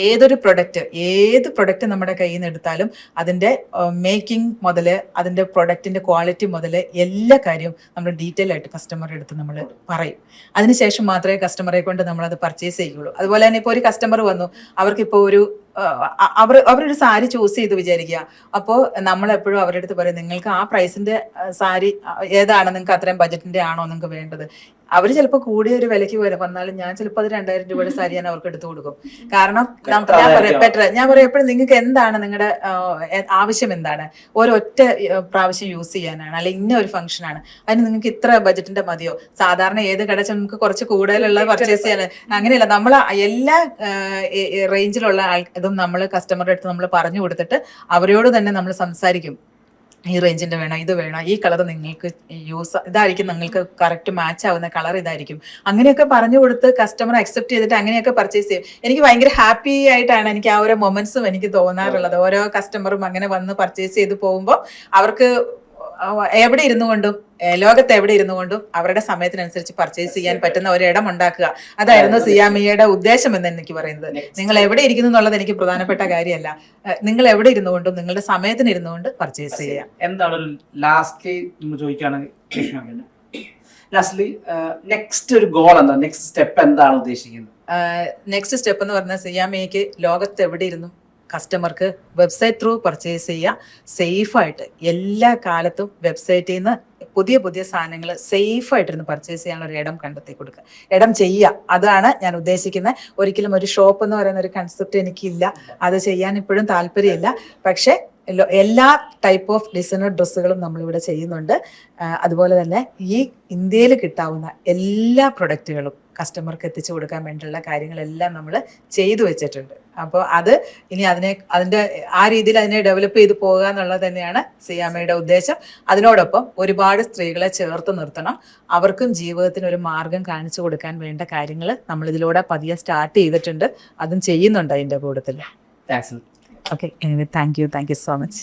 ഏതൊരു പ്രൊഡക്റ്റ് ഏത് പ്രൊഡക്റ്റ് നമ്മുടെ കയ്യിൽ നിന്ന് എടുത്താലും അതിന്റെ മേക്കിംഗ് മുതൽ അതിന്റെ പ്രൊഡക്റ്റിന്റെ ക്വാളിറ്റി മുതൽ എല്ലാ കാര്യവും നമ്മൾ ഡീറ്റെയിൽ ആയിട്ട് കസ്റ്റമറുടെ അടുത്ത് നമ്മൾ പറയും. അതിനുശേഷം മാത്രമേ കസ്റ്റമറെ കൊണ്ട് നമ്മൾ അത് പർച്ചേസ് ചെയ്യുള്ളൂ. അതുപോലെ തന്നെ ഇപ്പോൾ ഒരു കസ്റ്റമർ വന്നു. അവർക്കിപ്പോൾ ഒരു അവർ അവരൊരു സാരി ചൂസ് ചെയ്ത് വിചാരിക്കുക. അപ്പോൾ നമ്മൾ എപ്പോഴും അവരുടെ അടുത്ത് പറയും നിങ്ങൾക്ക് ആ പ്രൈസിന്റെ സാരി ഏതാണ്? നിങ്ങൾക്ക് അത്രയും ബജറ്റിന്റെ ആണോ നിങ്ങൾക്ക് വേണ്ടത്? അവർ ചിലപ്പോൾ കൂടിയ ഒരു വിലയ്ക്ക് വരെ വന്നാലും ഞാൻ ചിലപ്പോൾ അത് രണ്ടായിരം രൂപയുടെ സാരി ഞാൻ അവർക്ക് എടുത്തു കൊടുക്കും. കാരണം ഞാൻ പറയാം. ബെറ്റർ ഞാൻ പറയാം എപ്പോഴും നിങ്ങൾക്ക് എന്താണ് നിങ്ങളുടെ ആവശ്യം എന്താണ്? ഒരൊറ്റ പ്രാവശ്യം യൂസ് ചെയ്യാനാണ് അല്ലെങ്കിൽ ഇന്ന ഒരു ഫംഗ്ഷൻ ആണ്. അതിന് നിങ്ങൾക്ക് ഇത്ര ബജറ്റിന്റെ മതിയോ? സാധാരണ ഏത് കട നമുക്ക് കുറച്ച് കൂടുതലുള്ള പർച്ചേസ് ചെയ്യാൻ അങ്ങനെയല്ല. നമ്മൾ എല്ലാ റേഞ്ചിലുള്ള ആൾ ഇതും നമ്മൾ കസ്റ്റമറുടെ അടുത്ത് നമ്മൾ പറഞ്ഞു കൊടുത്തിട്ട് അവരോട് തന്നെ നമ്മൾ സംസാരിക്കും. ഈ റേഞ്ചിന്റെ വേണം ഇത് വേണം ഈ കളർ നിങ്ങൾക്ക് യൂസ് ഇതായിരിക്കും നിങ്ങൾക്ക് കറക്റ്റ് മാച്ച് ആവുന്ന കളർ ഇതായിരിക്കും. അങ്ങനെയൊക്കെ പറഞ്ഞു കൊടുത്ത് കസ്റ്റമർ അക്സെപ്റ്റ് ചെയ്തിട്ട് അങ്ങനെയൊക്കെ പർച്ചേസ് ചെയ്യും. എനിക്ക് ഭയങ്കര ഹാപ്പി ആയിട്ടാണ് എനിക്ക് ആ ഓരോ മൊമെന്റ്സും എനിക്ക് തോന്നാറുള്ളത്. ഓരോ കസ്റ്റമറും അങ്ങനെ വന്ന് പർച്ചേസ് ചെയ്ത് പോകുമ്പോൾ അവർക്ക് എവിടെ ഇരുന്നു കൊണ്ടും ലോകത്ത് എവിടെ ഇരുന്നു കൊണ്ടും അവരുടെ സമയത്തിനനുസരിച്ച് പർച്ചേസ് ചെയ്യാൻ പറ്റുന്ന ഒരു ഇടം ഉണ്ടാക്കുക. അതായിരുന്നു സിയാമിയയുടെ ഉദ്ദേശം എന്ന് എനിക്ക് പറയുന്നത്. നിങ്ങൾ എവിടെ ഇരിക്കുന്നു എന്നുള്ളത് എനിക്ക് പ്രധാനപ്പെട്ട കാര്യമല്ല. നിങ്ങൾ എവിടെ ഇരുന്നു കൊണ്ടും നിങ്ങളുടെ സമയത്തിന് ഇരുന്നു കൊണ്ട് പർച്ചേസ് ചെയ്യാം. എന്താണ് ലാസ്റ്റ് നമ്മൾ ചോദിക്കുകയാണെങ്കിൽ ലാസ്റ്റ്ലി നെക്സ്റ്റ് ഒരു ഗോൾ എന്താ? നെക്സ്റ്റ് സ്റ്റെപ്പ് എന്താണ് ഉദ്ദേശിക്കുന്നത്? നെക്സ്റ്റ് സ്റ്റെപ്പ് എന്ന് പറഞ്ഞാൽ സിയാമിയയ്ക്ക് ലോകത്ത് എവിടെ ഇരുന്നു കസ്റ്റമർക്ക് വെബ്സൈറ്റ് ത്രൂ പർച്ചേസ് ചെയ്യുക സേഫായിട്ട് എല്ലാ കാലത്തും വെബ്സൈറ്റിൽ നിന്ന് പുതിയ പുതിയ സാധനങ്ങൾ സേഫായിട്ടിരുന്ന് പർച്ചേസ് ചെയ്യാനുള്ള ഒരു ഇടം കണ്ടെത്തി കൊടുക്കുക. ഇടം ചെയ്യുക. അതാണ് ഞാൻ ഉദ്ദേശിക്കുന്നത്. ഒരിക്കലും ഒരു ഷോപ്പ് എന്ന് പറയുന്ന ഒരു കൺസെപ്റ്റ് എനിക്കില്ല. അത് ചെയ്യാൻ ഇപ്പോഴും താല്പര്യമില്ല. പക്ഷേ എല്ലാ ടൈപ്പ് ഓഫ് ഡിസൈനർ ഡ്രസ്സുകളും നമ്മളിവിടെ ചെയ്യുന്നുണ്ട്. അതുപോലെ തന്നെ ഈ ഇന്ത്യയിൽ കിട്ടാവുന്ന എല്ലാ പ്രൊഡക്റ്റുകളും കസ്റ്റമർക്ക് എത്തിച്ചു കൊടുക്കാൻ വേണ്ടിയുള്ള കാര്യങ്ങളെല്ലാം നമ്മൾ ചെയ്തു വെച്ചിട്ടുണ്ട്. അപ്പോൾ അത് ഇനി അതിനെ അതിന്റെ ആ രീതിയിൽ അതിനെ ഡെവലപ്പ് ചെയ്തു പോകുക എന്നുള്ളത് തന്നെയാണ് സിയാമയുടെ ഉദ്ദേശം. അതിനോടൊപ്പം ഒരുപാട് സ്ത്രീകളെ ചേർത്ത് നിർത്തണം. അവർക്കും ജീവിതത്തിന് ഒരു മാർഗം കാണിച്ചു കൊടുക്കാൻ വേണ്ട കാര്യങ്ങൾ നമ്മൾ ഇതിലൂടെ പതിയെ സ്റ്റാർട്ട് ചെയ്തിട്ടുണ്ട്. അതും ചെയ്യുന്നുണ്ട് അതിന്റെ കൂട്ടത്തിൽ okay thank you thank you so much